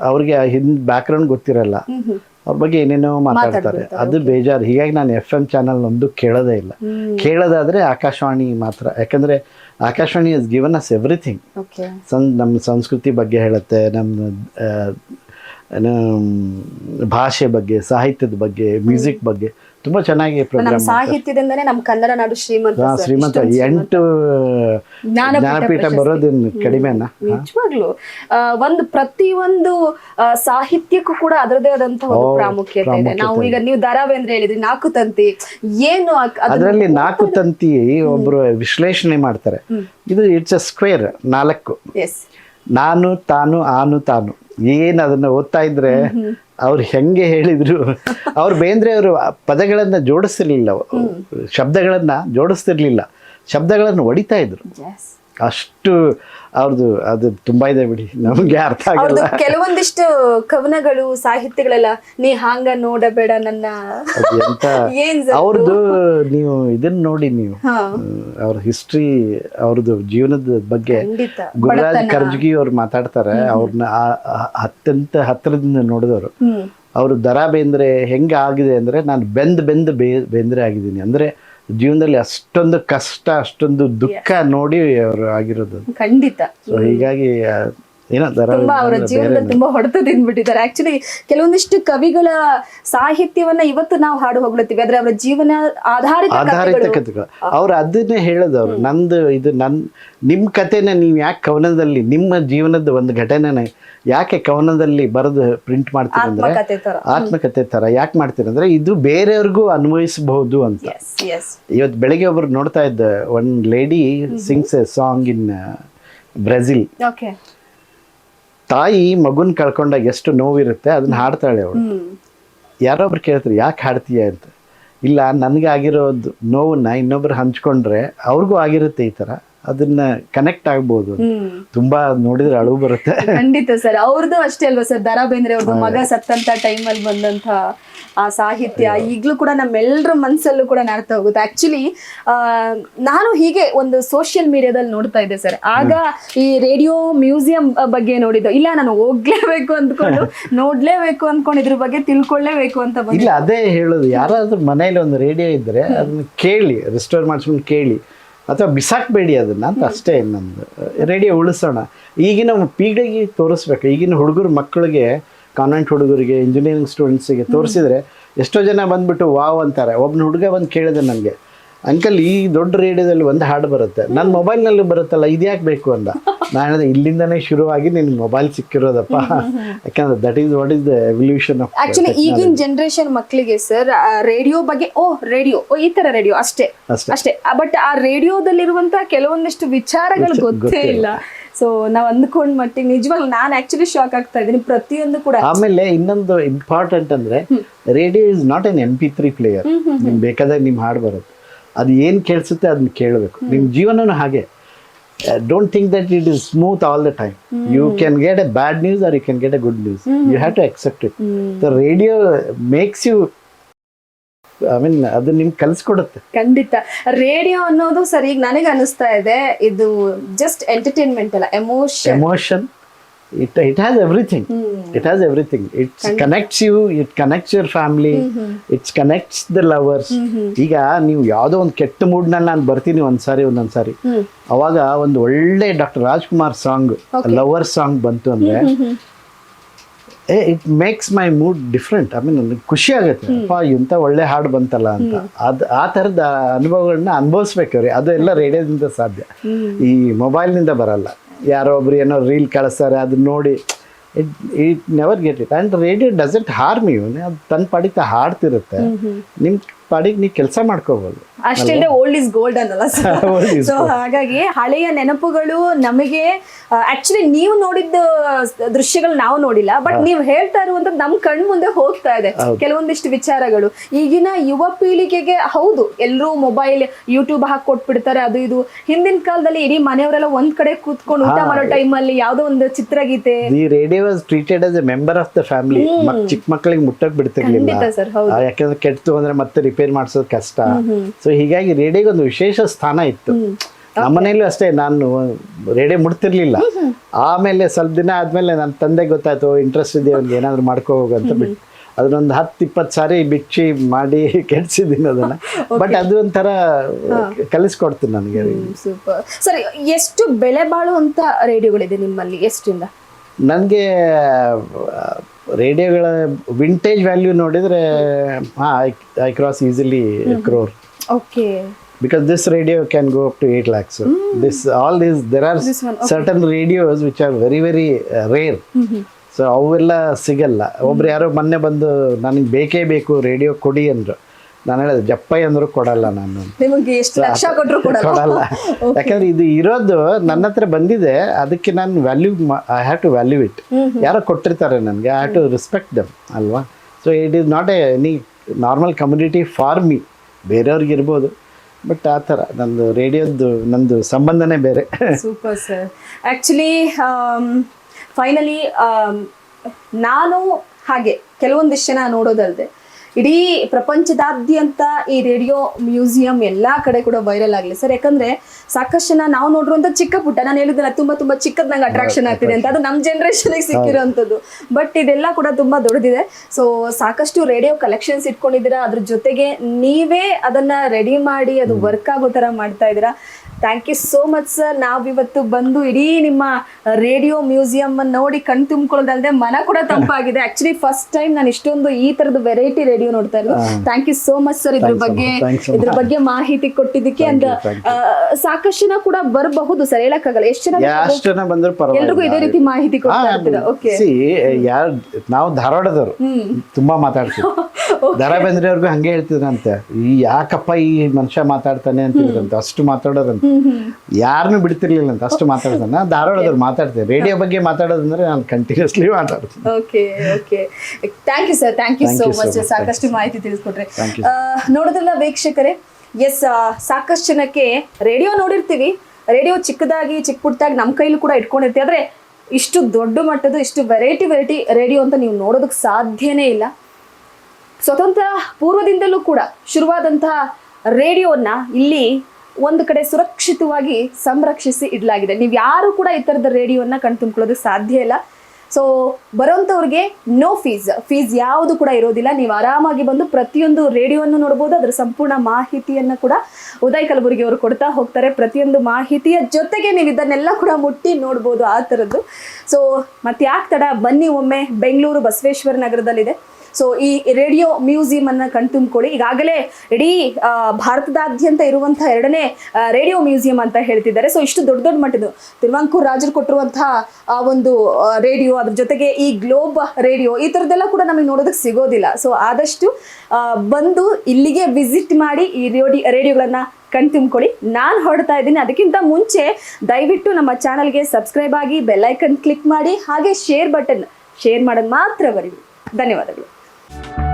[SPEAKER 1] ಅವ್ರಿಗೆ ಹಿಂದ್ ಬ್ಯಾಕ್ಗ್ರೌಂಡ್ ಗೊತ್ತಿರಲ್ಲ. ಅವ್ರ ಬಗ್ಗೆ ಏನೇನೋ ಮಾತಾಡ್ತಾರೆ. ಅದು ಬೇಜಾರು. ಹೀಗಾಗಿ ನಾನು ಎಫ್ ಎಂ ಚಾನಲ್ ಒಂದು ಕೇಳೋದೇ ಇಲ್ಲ. ಕೇಳೋದಾದ್ರೆ ಆಕಾಶವಾಣಿ ಮಾತ್ರ. ಯಾಕಂದ್ರೆ Akashvani is given us everything ಸನ್ ನಮ್ಮ ಸಂಸ್ಕೃತಿ ಬಗ್ಗೆ ಹೇಳುತ್ತೆ ನಮ್ಮ ಏನು, ಭಾಷೆ ಬಗ್ಗೆ ಸಾಹಿತ್ಯದ ಬಗ್ಗೆ ಮ್ಯೂಸಿಕ್ ಬಗ್ಗೆ. ತುಂಬ ಚೆನ್ನಾಗಿ
[SPEAKER 2] ನಮ್ಮ ಸಾಹಿತ್ಯದಿಂದನೇ ನಮ್ಮ ಕನ್ನಡ ನಾಡು ಶ್ರೀಮಂತ.
[SPEAKER 1] ಶ್ರೀಮಂತ. ಎಂಟು
[SPEAKER 2] ಜ್ಞಾನಪೀಠ
[SPEAKER 1] ಬರೋದನ್ನು
[SPEAKER 2] ಕಡಿಮೆ
[SPEAKER 1] ಬರೋದೇನು ಕಡಿಮೆನಾ?
[SPEAKER 2] ನಿಜವಾಗ್ಲು. ಒಂದು ಪ್ರತಿಯೊಂದು ಆ, ಸಾಹಿತ್ಯಕ್ಕೂ ಕೂಡ ಅದರದೇ ಆದಂತಹ ಒಂದು ಪ್ರಾಮುಖ್ಯತೆ ಇದೆ. ನಾವು ಈಗ ನೀವು ಧಾರಾವೇಂದ್ರ ಹೇಳಿದ್ರಿ ನಾಲ್ಕು ತಂತಿ. ಏನು
[SPEAKER 1] ಅದರಲ್ಲಿ ನಾಲ್ಕು ತಂತಿ ಒಬ್ರು ವಿಶ್ಲೇಷಣೆ ಮಾಡ್ತಾರೆ. ಇದು ಇಟ್ಸ್ ಅ ಸ್ಕ್ವೇರ್ ನಾಲ್ಕು.
[SPEAKER 2] ಎಸ್
[SPEAKER 1] ನಾನು ತಾನು ಆನು ತಾನು. ಏನು ಅದನ್ನ ಓದ್ತಾ ಇದ್ರೆ ಅವ್ರು ಹೆಂಗೆ ಹೇಳಿದ್ರು ಅವ್ರು ಬೇಂದ್ರೆ ಅವರು ಪದಗಳನ್ನು ಜೋಡಿಸ್ತಿರ್ಲಿಲ್ಲ ಶಬ್ದಗಳನ್ನ ಜೋಡಿಸ್ತಿರ್ಲಿಲ್ಲ ಶಬ್ದಗಳನ್ನು ಹೊಡಿತಾ ಇದ್ರು. ಅಷ್ಟು ಅವ್ರದ್ದು ಅದು ತುಂಬಾ ಇದೆ ಬಿಡಿ. ನಮ್ಗೆ ಅರ್ಥ ಆಗಲ್ಲ.
[SPEAKER 2] ಕೆಲವೊಂದಿಷ್ಟು ಕವನಗಳು ಸಾಹಿತ್ಯಗಳೆಲ್ಲ ನೀ ಹಾಂಗ ನೋಡಬೇಡ ನನ್ನ?
[SPEAKER 1] ಅವ್ರದ್ದು ನೀವು ಇದನ್ನ ನೋಡಿ ನೀವು. ಅವ್ರ ಹಿಸ್ಟ್ರಿ ಅವ್ರದ್ದು ಜೀವನದ ಬಗ್ಗೆ ಗುರುರಾಜ್ ಕರ್ಜಗಿ ಅವ್ರು ಮಾತಾಡ್ತಾರೆ ಅವ್ರನ್ನ ಅತ್ಯಂತ ಹತ್ತಿರದಿಂದ ನೋಡಿದವರು.
[SPEAKER 2] ಅವ್ರ
[SPEAKER 1] ಅವರು ದರ ಬೇಂದ್ರೆ ಹೆಂಗ ಆಗಿದೆ ಅಂದ್ರೆ ನಾನು ಬೆಂದ್ ಬೆಂದ್ ಬೇ ಬೇಂದ್ರೆ ಆಗಿದ್ದೀನಿ. ಅಂದರೆ ಜೀವನದಲ್ಲಿ ಅಷ್ಟೊಂದು ಕಷ್ಟ ಅಷ್ಟೊಂದು ದುಃಖ ನೋಡಿ ಅವರು ಆಗಿರೋದು.
[SPEAKER 2] ಖಂಡಿತ.
[SPEAKER 1] ಸೊ ಹೀಗಾಗಿ ಏನೋ
[SPEAKER 2] ತುಂಬಾ ಅವರ ಜೀವನದಲ್ಲಿ ತುಂಬಾ ಹೊಡೆತ ತಿಂದ್ಬಿಟ್ಟಿದ್ದಾರೆ. ಆಕ್ಚುಲಿ ಕೆಲವೊಂದಿಷ್ಟು ಕವಿಗಳ ಸಾಹಿತ್ಯವನ್ನ ಇವತ್ತು ನಾವು ಹಾಡು ಹೋಗ್ಲತ್ತೀವಿ ಆದ್ರೆ ಅವರ ಜೀವನ ಆಧಾರಿತ
[SPEAKER 1] ಆಧಾರಿತ
[SPEAKER 2] ಕಥೆಗಳು.
[SPEAKER 1] ಅವ್ರು ಅದನ್ನೇ ಹೇಳೋದವ್ರು ನಂದು ಇದು ನನ್ ನಿಮ್ಮ ಕಥೆನ ನೀವು ಯಾಕೆ ಕವನದಲ್ಲಿ ನಿಮ್ಮ ಜೀವನದ ಒಂದು ಘಟನೆನ ಯಾಕೆ ಕವನದಲ್ಲಿ ಬರೆದು ಪ್ರಿಂಟ್ ಮಾಡ್ತೀರಂದ್ರೆ
[SPEAKER 2] ಆತ್ಮಕಥೆ ತರ
[SPEAKER 1] ಯಾಕೆ ಮಾಡ್ತೀರಂದ್ರೆ ಇದು ಬೇರೆಯವ್ರಿಗೂ ಅನ್ವಯಿಸಬಹುದು ಅಂತ. ಇವತ್ತು ಬೆಳಗ್ಗೆ ಒಬ್ರು ನೋಡ್ತಾ ಇದ್ದ one lady sings a song in Brazil ತಾಯಿ ಮಗುನ್ ಕಳ್ಕೊಂಡಾಗ ಎಷ್ಟು ನೋವಿರುತ್ತೆ ಅದನ್ನ ಹಾಡ್ತಾಳೆ ಅವಳು. ಯಾರೊಬ್ರು ಕೇಳ್ತಾರೆ ಯಾಕೆ ಹಾಡ್ತೀಯ ಅಂತ. ಇಲ್ಲ ನನಗೆ ಆಗಿರೋದು ನೋವನ್ನ ಇನ್ನೊಬ್ರು ಹಂಚ್ಕೊಂಡ್ರೆ ಅವ್ರಿಗೂ ಆಗಿರುತ್ತೆ ಈ ಥರ ಅದನ್ನ ಕನೆಕ್ಟ್ ಆಗ್ಬೋದು. ತುಂಬಾ ನೋಡಿದ್ರೆ ಅಳು ಬರುತ್ತೆ.
[SPEAKER 2] ಖಂಡಿತ ಸರ್. ಅವ್ರದ್ದು ಅಷ್ಟೇ ಅಲ್ವಾ ಸರ್? ದರಾ ಬೇಂದ್ರೆ ಅವ್ರದ್ದು ಮಗ ಸತ್ತಂತ ಟೈಮಲ್ಲಿ ಬಂದಂತ ಆ ಸಾಹಿತ್ಯ ಈಗಲೂ ಕೂಡ ನಮ್ಮೆಲ್ಲರ ಮನಸ್ಸಲ್ಲೂ ಕೂಡ ನಾಡ್ತಾ ಹೋಗುತ್ತೆ ಆಕ್ಚುಲಿ ನಾನು ಹೀಗೆ ಒಂದು ಸೋಷಿಯಲ್ ಮೀಡಿಯಾದಲ್ಲಿ ನೋಡ್ತಾ ಇದ್ದೆ ಸರ್. ಆಗ ಈ ರೇಡಿಯೋ ಮ್ಯೂಸಿಯಂ ಬಗ್ಗೆ ನೋಡಿದ್ದು. ಇಲ್ಲ ನಾನು ಹೋಗ್ಲೇಬೇಕು ಅಂದ್ಕೊಂಡು ನೋಡ್ಲೇಬೇಕು ಅಂದ್ಕೊಂಡು ಇದ್ರ ಬಗ್ಗೆ ತಿಳ್ಕೊಳ್ಳೇಬೇಕು ಅಂತ
[SPEAKER 1] ಇಲ್ಲ ಅದೇ ಹೇಳೋದು. ಯಾರಾದ್ರೂ ಮನೇಲಿ ಒಂದು ರೇಡಿಯೋ ಇದ್ರೆ ಅದನ್ನ ಕೇಳಿ ರಿಸ್ಟೋರ್ ಮಾಡಿಸ್ಕೊಂಡು ಕೇಳಿ. ಅಥವಾ ಬಿಸಾಕ್ಬೇಡಿ ಅದನ್ನ ಅಂತ ಅಷ್ಟೇ ನಂದು ರೇಡಿಯೋ ಉಳಿಸೋಣ. ಈಗಿನ ಪೀಳಿಗೆ ತೋರಿಸ್ಬೇಕು. ಈಗಿನ ಹುಡುಗರು ಮಕ್ಕಳಿಗೆ ಕಾನ್ವೆಂಟ್ ಹುಡುಗರಿಗೆ ಇಂಜಿನಿಯರಿಂಗ್ ಸ್ಟೂಡೆಂಟ್ಸಿಗೆ ತೋರಿಸಿದ್ರೆ ಎಷ್ಟೋ ಜನ ಬಂದುಬಿಟ್ಟು ವಾವ್ ಅಂತಾರೆ. ಒಬ್ಬನ ಹುಡುಗ ಬಂದು ಕೇಳಿದೆ ನನಗೆ ಅಂಕಲ್ ಈ ದೊಡ್ಡ ರೇಡಿಯೋದಲ್ಲಿ ಒಂದು ಹಾಡು ಬರುತ್ತೆ. ನನ್ನ ಮೊಬೈಲ್ನಲ್ಲಿ ಬರುತ್ತಲ್ಲ ಇದ್ಯಾಕೆ ಬೇಕು ಅಂದ ನಾನು ಇಲ್ಲಿಂದನೇ ಶುರುವಾಗಿ ನಿನ್ಗೆ ಮೊಬೈಲ್ ಸಿಕ್ಕಿರೋದಪ್ಪ. ಯಾಕಂದ್ರೆ that is what is the evolution of
[SPEAKER 2] actually ಈಗಿನ ಜನರೇಷನ್ ಮಕ್ಕಳಿಗೆ ಸರ್ ರೇಡಿಯೋ ಬಗ್ಗೆ ಓ ರೇಡಿಯೋ ಓ ಈ ತರ ರೇಡಿಯೋ ಅಷ್ಟೇ.
[SPEAKER 1] ಅಷ್ಟೇ.
[SPEAKER 2] ಬಟ್ ಆ ರೇಡಿಯೋದಲ್ಲಿರುವಂತಹ ಕೆಲವೊಂದಿಷ್ಟು ವಿಚಾರಗಳು ಗೊತ್ತೇ ಇಲ್ಲ. ಸೊ ನಾವ್ ಅಂದ್ಕೊಂಡ್ ಮಟ್ಟಿಗೆ ನಿಜವಾಗ್ಲೂ ನಾನು ಆಕ್ಚುಲಿ ಶಾಕ್ ಆಗ್ತಾ ಇದ್ದೀನಿ. ಪ್ರತಿಯೊಂದು ಕೂಡ
[SPEAKER 1] ಆಮೇಲೆ ಇನ್ನೊಂದು ಇಂಪಾರ್ಟೆಂಟ್ ಅಂದ್ರೆ radio is not an M P three player ನಿಮ್ ಬೇಕಾದಾಗ ನಿಮ್ ಹಾಡು ಬರುತ್ತೆ. ಅದು ಏನು ಕೇಳಿಸುತ್ತೆ ಅದನ್ನ ಕೇಳಬೇಕು. ನಿಮ್ಮ ಜೀವನನೂ ಹಾಗೆ. Don't think that it is smooth all the time you can get a bad news or you can get a good news you have to accept it the radio makes you I mean ಅದು ನಿಮ್ಗೆ ಕಲಿಸ್ಕೊಡುತ್ತೆ.
[SPEAKER 2] ಖಂಡಿತ. ರೇಡಿಯೋ ಅನ್ನೋದು ಸರಿ ಈಗ ನನಗೆ ಅನಿಸ್ತಾ ಇದೆ ಇದು ಜಸ್ಟ್ ಎಂಟರ್ಟೈನ್ಮೆಂಟ್ ಅಲ್ಲ emotion
[SPEAKER 1] emotion it it has everything it has everything it's connects connects it connects your family it's connects the lovers ಈಗ ನೀವು ಯಾವುದೋ ಒಂದು ಕೆಟ್ಟ ಮೂಡ್ನಲ್ಲಿ ನಾನು ಬರ್ತೀನಿ ಒಂದ್ಸಾರಿ ಒಂದೊಂದ್ಸಾರಿ. ಅವಾಗ ಒಂದು ಒಳ್ಳೆ doctor Rajkumar song lover song ಬಂತು ಅಂದರೆ ಏ it makes my mood different I mean ನನಗೆ ಖುಷಿ ಆಗುತ್ತೆ. ಅಪ್ಪ ಇಂಥ ಒಳ್ಳೆ ಹಾಡು ಬಂತಲ್ಲ ಅಂತ. ಅದು ಆ ಥರದ ಅನುಭವಗಳನ್ನ ಅನುಭವಿಸ್ಬೇಕವ್ರಿ ಅದು ಅದೆಲ್ಲ ರೇಡಿಯೋದಿಂದ ಸಾಧ್ಯ. ಈ ಮೊಬೈಲ್ನಿಂದ ಬರಲ್ಲ. ಯಾರೋ ಒಬ್ರು ಏನೋ ರೀಲ್ ಕಳಿಸ್ತಾರೆ ಅದನ್ನ ನೋಡಿ it it never get it and radio doesn't harm you ಅದು ತನ್ನ ಪಡಿತ ಹಾಡ್ತಿರುತ್ತೆ. ನಿಮ್ಮ ಪಾಡಿಗೆ ನೀವು ಕೆಲಸ ಮಾಡ್ಕೋಬೋದು.
[SPEAKER 2] ಅಷ್ಟೇ ಓಲ್ಡ್ ಇಸ್ ಗೋಲ್ಡ್ ಅನ್ನಲ್ಲ ಸೊ ಹಾಗಾಗಿ ಹಳೆಯ ನೆನಪುಗಳು ನಮಗೆ ಆಕ್ಚುಲಿ ನೀವು ನೋಡಿದ್ದ ದೃಶ್ಯಗಳು ನಾವು ನೋಡಿಲ್ಲ ಬಟ್ ನೀವು ಹೇಳ್ತಾ ಇರುವಂತ ನಮ್ ಕಣ್ ಮುಂದೆ ಹೋಗ್ತಾ ಇದೆ. ಕೆಲವೊಂದಿಷ್ಟು ವಿಚಾರಗಳು. ಈಗಿನ ಯುವ ಪೀಳಿಗೆಗೆ ಹೌದು ಎಲ್ಲರೂ ಮೊಬೈಲ್ ಯೂಟ್ಯೂಬ್ ಹಾಕಿ ಕೊಟ್ಬಿಡ್ತಾರೆ ಅದು ಇದು. ಹಿಂದಿನ ಕಾಲದಲ್ಲಿ ಇಡೀ ಮನೆಯವರೆಲ್ಲ ಒಂದ್ ಕಡೆ ಕೂತ್ಕೊಂಡು ಊಟ ಮಾಡೋ ಅಲ್ಲಿ ಯಾವ್ದೋ ಒಂದು ಚಿತ್ರಗೀತೆ.
[SPEAKER 1] ಈ radio was treated as a member of the family ಚಿಕ್ಕ ಮಕ್ಕಳಿಗೆ ಮುಟ್ಟಕ್ ಬಿಡ್ತಿರ್ಲಿಲ್ಲ. ಯಾಕಂದ್ರೆ ಕೆಟ್ಟು ಅಂದ್ರೆ ಮತ್ತೆ ರಿಪೇರ್ ಮಾಡಿಸೋದು ಕಷ್ಟ. ಸೊ ಹೀಗಾಗಿ ರೇಡಿಯೋಗೆ ಒಂದು ವಿಶೇಷ ಸ್ಥಾನ ಇತ್ತು. ನಮ್ಮನೇಲೂ ಅಷ್ಟೇ ನಾನು ರೇಡಿಯೋ ಮುಡ್ತಿರ್ಲಿಲ್ಲ ಆಮೇಲೆ ಸ್ವಲ್ಪ ದಿನ ಆದ್ಮೇಲೆ ನನ್ನ ತಂದೆ ಗೊತ್ತಾಯ್ತು ಇಂಟ್ರೆಸ್ಟ್ ಇದೆ ಅವ್ನಿಗೆ ಏನಾದ್ರು ಮಾಡ್ಕೋ ಹೋಗು ಅಂತ ಬಿಟ್ಟು. ಅದನ್ನೊಂದು ಹತ್ತು ಇಪ್ಪತ್ತು ಸಾರಿ ಬಿಚ್ಚಿ ಮಾಡಿ ಕೆಡಿಸಿದ್ದೀನಿ ಅದನ್ನ. ಬಟ್ ಅದು ಒಂಥರ ಕಲಿಸ್ಕೊಡ್ತೀನಿ ನನಗೆ
[SPEAKER 2] ಸೂಪರ್ ಸರಿ ಎಷ್ಟು ಬೆಲೆ ಬಾಳುವಂತ ರೇಡಿಯೋಗಳಿದೆ ನಿಮ್ಮಲ್ಲಿ ಎಷ್ಟಿಂದ?
[SPEAKER 1] ನನಗೆ ರೇಡಿಯೋಗಳ ವಿಂಟೇಜ್ ವ್ಯಾಲ್ಯೂ ನೋಡಿದರೆ ಹಾಂ I I cross easily crore
[SPEAKER 2] okay
[SPEAKER 1] because this radio can go up to 8 lakhs. So this all these there are
[SPEAKER 2] This one, okay.
[SPEAKER 1] certain radios which are very very uh, rare. So ಅವೆಲ್ಲ ಸಿಗಲ್ಲ. ಒಬ್ರು ಯಾರೋ ಮೊನ್ನೆ ಬಂದು ನನಗೆ ಬೇಕೇ ಬೇಕು ರೇಡಿಯೋ ಕೊಡಿ ಅಂದ್ರು. ನಾನು ಹೇಳಿದೆ ಜಪ್ಪೈ ಅಂದ್ರು ಕೊಡಲ್ಲ ನಾನು
[SPEAKER 2] ನಿಮಗೆ ಎಷ್ಟು ಲಕ್ಷ ಕೊಟ್ಟರು ಕೂಡ
[SPEAKER 1] ಕೊಡಲ್ಲ. ಯಾಕಂದ್ರೆ ಇದು ಇರೋದು ನನ್ನ ಹತ್ರ ಬಂದಿದೆ ಅದಕ್ಕೆ ನಾನು value I have to value it ಯಾರೋ ಕೊಟ್ಟಿರ್ತಾರೆ ನನಗೆ I have to respect them ಅಲ್ವಾ? So it is not a any normal community for me ಬೇರೆಯವ್ರಿಗೆ ಇರ್ಬೋದು ಬಟ್ ಆ ಥರ. ನಂದು ರೇಡಿಯೋದ್ದು, ನಂದು ಸಂಬಂಧನೇ ಬೇರೆ.
[SPEAKER 2] ಸೂಪರ್ ಸರ್ ಆ್ಯಕ್ಚುಲಿ ಫೈನಲಿ ನಾನು ಹಾಗೆ ಕೆಲವೊಂದಿಷ್ಟು ಜನ ನೋಡೋದಲ್ಲದೆ ಇಡೀ ಪ್ರಪಂಚದಾದ್ಯಂತ ಈ ರೇಡಿಯೋ ಮ್ಯೂಸಿಯಂ ಎಲ್ಲ ಕಡೆ ಕೂಡ ವೈರಲ್ ಆಗಲಿ ಸರ್ ಯಾಕಂದ್ರೆ ಸಾಕಷ್ಟು ಜನ ನಾವು ನೋಡಿರುವಂತ ಚಿಕ್ಕ ಪುಟ್ಟ ನಾನು ಹೇಳಿದಲ್ಲ ತುಂಬಾ ತುಂಬಾ ಚಿಕ್ಕದ್ ನಂಗೆ ಅಟ್ರಾಕ್ಷನ್ ಆಗ್ತಿದೆ ಅಂತ. ಅದು ನಮ್ಮ ಜನರೇಷನ್ ಸಿಕ್ಕಿರೋಂಥದ್ದು ಬಟ್ ಇದೆಲ್ಲ ಕೂಡ ತುಂಬಾ ದೊಡ್ಡದಿದೆ. ಸೊ ಸಾಕಷ್ಟು ರೇಡಿಯೋ ಕಲೆಕ್ಷನ್ಸ್ ಇಟ್ಕೊಂಡಿದ್ದೀರಾ. ಅದ್ರ ಜೊತೆಗೆ ನೀವೇ ಅದನ್ನ ರೆಡಿ ಮಾಡಿ ಅದು ವರ್ಕ್ ಆಗೋ ತರ ಮಾಡ್ತಾ ಇದ್ದೀರಾ. Thank you so much sir ನಾವಿವತ್ತು ಬಂದು ಇಡೀ ನಿಮ್ಮ ರೇಡಿಯೋ ಮ್ಯೂಸಿಯಂ ನೋಡಿ ಕಣ್ ತುಂಬಿಕೊಳ್ಳೋದಲ್ಲದೆ ಮನ ಕೂಡ ತಂಪಾಗಿದೆ. ಆಕ್ಚುಲಿ ಫಸ್ಟ್ ಟೈಮ್ ನಾನು ಇಷ್ಟೊಂದು ಈ ತರದ ವೆರೈಟಿ ರೇಡಿಯೋ ನೋಡ್ತಾ ಇರೋದು. Thank you so much sir ಇದ್ರ ಬಗ್ಗೆ. ಇದ್ರ ಬಗ್ಗೆ ಮಾಹಿತಿ ಕೊಟ್ಟಿದ್ದಕ್ಕೆ
[SPEAKER 1] ಅಂದ
[SPEAKER 2] ಅಂಡ್
[SPEAKER 1] thank
[SPEAKER 2] ಸಾಕಷ್ಟು ಜನ ಕೂಡ ಬರಬಹುದು ಸರ್. ಹೇಳಕ್ಕಾಗಲ್ಲ. ಎಷ್ಟು ಜನ
[SPEAKER 1] ಬಂದ್ರು
[SPEAKER 2] ಎಲ್ರಿಗೂ ಇದೇ ರೀತಿ ಮಾಹಿತಿ
[SPEAKER 1] ಯಾರು ನಾವು ಧಾರವಾಡದವರು. ತುಂಬಾ ಮಾತಾಡ್ತೀವಿ. ದರ ಬೆಂದ್ರೆಯವ್ರಿಗೂ ಹಂಗೆ ಹೇಳ್ತಿದ್ರಂತೆ. ಈ ಯಾಕಪ್ಪ ಈ ಮನುಷ್ಯ ಮಾತಾಡ್ತಾನೆ ಅಂತಿದ್ರಂತೆ ಅಷ್ಟು ಮಾತಾಡೋದಂತ ಯಾರನ್ನೂ ಬಿಡ್ತಿರ್ಲಿಲ್ಲ ಅಂತ ಅಷ್ಟು ಮಾತಾಡೋದನ್ನ ಧಾರವಾಡದವ್ರು ಮಾತಾಡ್ತೇವೆ ರೇಡಿಯೋ ಬಗ್ಗೆ ಮಾತಾಡೋದಂದ್ರೆ ನಾನು ಕಂಟಿನ್ಯೂಸ್ಲಿ ಮಾತಾಡ್ತೀನಿ.
[SPEAKER 2] Okay okay thank you sir thank you so much. ಸಾಕಷ್ಟು ಮಾಹಿತಿ ತಿಳಿಸ್ಕೊಟ್ರೆ. ನೋಡೋದಿಲ್ಲ ವೀಕ್ಷಕರೇ ಎಸ್ ಸಾಕಷ್ಟು ಜನಕ್ಕೆ ರೇಡಿಯೋ ನೋಡಿರ್ತೀವಿ. ರೇಡಿಯೋ ಚಿಕ್ಕದಾಗಿ ಚಿಕ್ಕ ಪುಟ್ಟದಾಗಿ ನಮ್ಮ ಕೈಲೂ ಕೂಡ ಇಟ್ಕೊಂಡಿರ್ತೀವಿ. ಆದರೆ ಇಷ್ಟು ದೊಡ್ಡ ಮಟ್ಟದ ಇಷ್ಟು ವೆರೈಟಿ ವೆರೈಟಿ ರೇಡಿಯೋ ಅಂತ ನೀವು ನೋಡೋದಕ್ಕೆ ಸಾಧ್ಯನೇ ಇಲ್ಲ. ಸ್ವತಂತ್ರ ಪೂರ್ವದಿಂದಲೂ ಕೂಡ ಶುರುವಾದಂತಹ ರೇಡಿಯೋನ ಇಲ್ಲಿ ಒಂದು ಕಡೆ ಸುರಕ್ಷಿತವಾಗಿ ಸಂರಕ್ಷಿಸಿ ಇಡಲಾಗಿದೆ. ನೀವು ಯಾರು ಕೂಡ ಈ ಥರದ ರೇಡಿಯೋನ ಕಣ್ ತುಂಬ್ಕೊಳ್ಳೋದಕ್ಕೆ ಸಾಧ್ಯ ಇಲ್ಲ. ಸೊ ಬರೋಂಥವ್ರಿಗೆ ನೋ ಫೀಸ್ ಫೀಸ್ ಯಾವುದು ಕೂಡ ಇರೋದಿಲ್ಲ. ನೀವು ಆರಾಮಾಗಿ ಬಂದು ಪ್ರತಿಯೊಂದು ರೇಡಿಯೋವನ್ನು ನೋಡ್ಬೋದು. ಅದರ ಸಂಪೂರ್ಣ ಮಾಹಿತಿಯನ್ನು ಕೂಡ ಉದಯ್ ಕಲಬುರ್ಗಿ ಅವರು ಕೊಡ್ತಾ ಹೋಗ್ತಾರೆ. ಪ್ರತಿಯೊಂದು ಮಾಹಿತಿಯ ಜೊತೆಗೆ ನೀವು ಇದನ್ನೆಲ್ಲ ಕೂಡ ಮುಟ್ಟಿ ನೋಡ್ಬೋದು ಆ ಥರದ್ದು ಸೊ ಮತ್ತೆ ಯಾಕೆ ತಡ ಬನ್ನಿ ಒಮ್ಮೆ. ಬೆಂಗಳೂರು ಬಸವೇಶ್ವರ ನಗರದಲ್ಲಿದೆ. ಸೊ ಈ ರೇಡಿಯೋ ಮ್ಯೂಸಿಯಂ ಅನ್ನ ಕಣ್ತುಂಬಿಕೊಳ್ಳಿ. ಈಗಾಗಲೇ ಇಡೀ ಭಾರತದಾದ್ಯಂತ ಇರುವಂತಹ ಎರಡನೇ ರೇಡಿಯೋ ಮ್ಯೂಸಿಯಂ ಅಂತ ಹೇಳ್ತಿದ್ದಾರೆ. ಸೊ ಇಷ್ಟು ದೊಡ್ಡ ದೊಡ್ಡ ಮಟ್ಟದ ತಿರುವಾಂಕೂರ್ ರಾಜರು ಕೊಟ್ಟಿರುವಂತಹ ಆ, ಒಂದು ರೇಡಿಯೋ, ಅದ್ರ ಜೊತೆಗೆ ಈ ಗ್ಲೋಬ್ ರೇಡಿಯೋ, ಈ ಥರದ್ದೆಲ್ಲ ಕೂಡ ನಮಗೆ ನೋಡೋದಕ್ಕೆ ಸಿಗೋದಿಲ್ಲ. ಸೊ ಆದಷ್ಟು ಬಂದು ಇಲ್ಲಿಗೆ ವಿಸಿಟ್ ಮಾಡಿ ಈ ರೇಡಿ, ರೇಡಿಯೋಗಳನ್ನ ಕಣ್ ತುಂಬಿಕೊಳ್ಳಿ ನಾನು ಹೊರಡ್ತಾ ಇದ್ದೀನಿ. ಅದಕ್ಕಿಂತ ಮುಂಚೆ ದಯವಿಟ್ಟು ನಮ್ಮ ಚಾನಲ್ಗೆ ಸಬ್ಸ್ಕ್ರೈಬ್ ಆಗಿ ಬೆಲ್ಲೈಕನ್ ಕ್ಲಿಕ್ ಮಾಡಿ, ಹಾಗೆ ಶೇರ್ ಬಟನ್, ಶೇರ್ ಮಾಡೋದು ಮಾತ್ರ ಬರೀ ಧನ್ಯವಾದಗಳು. you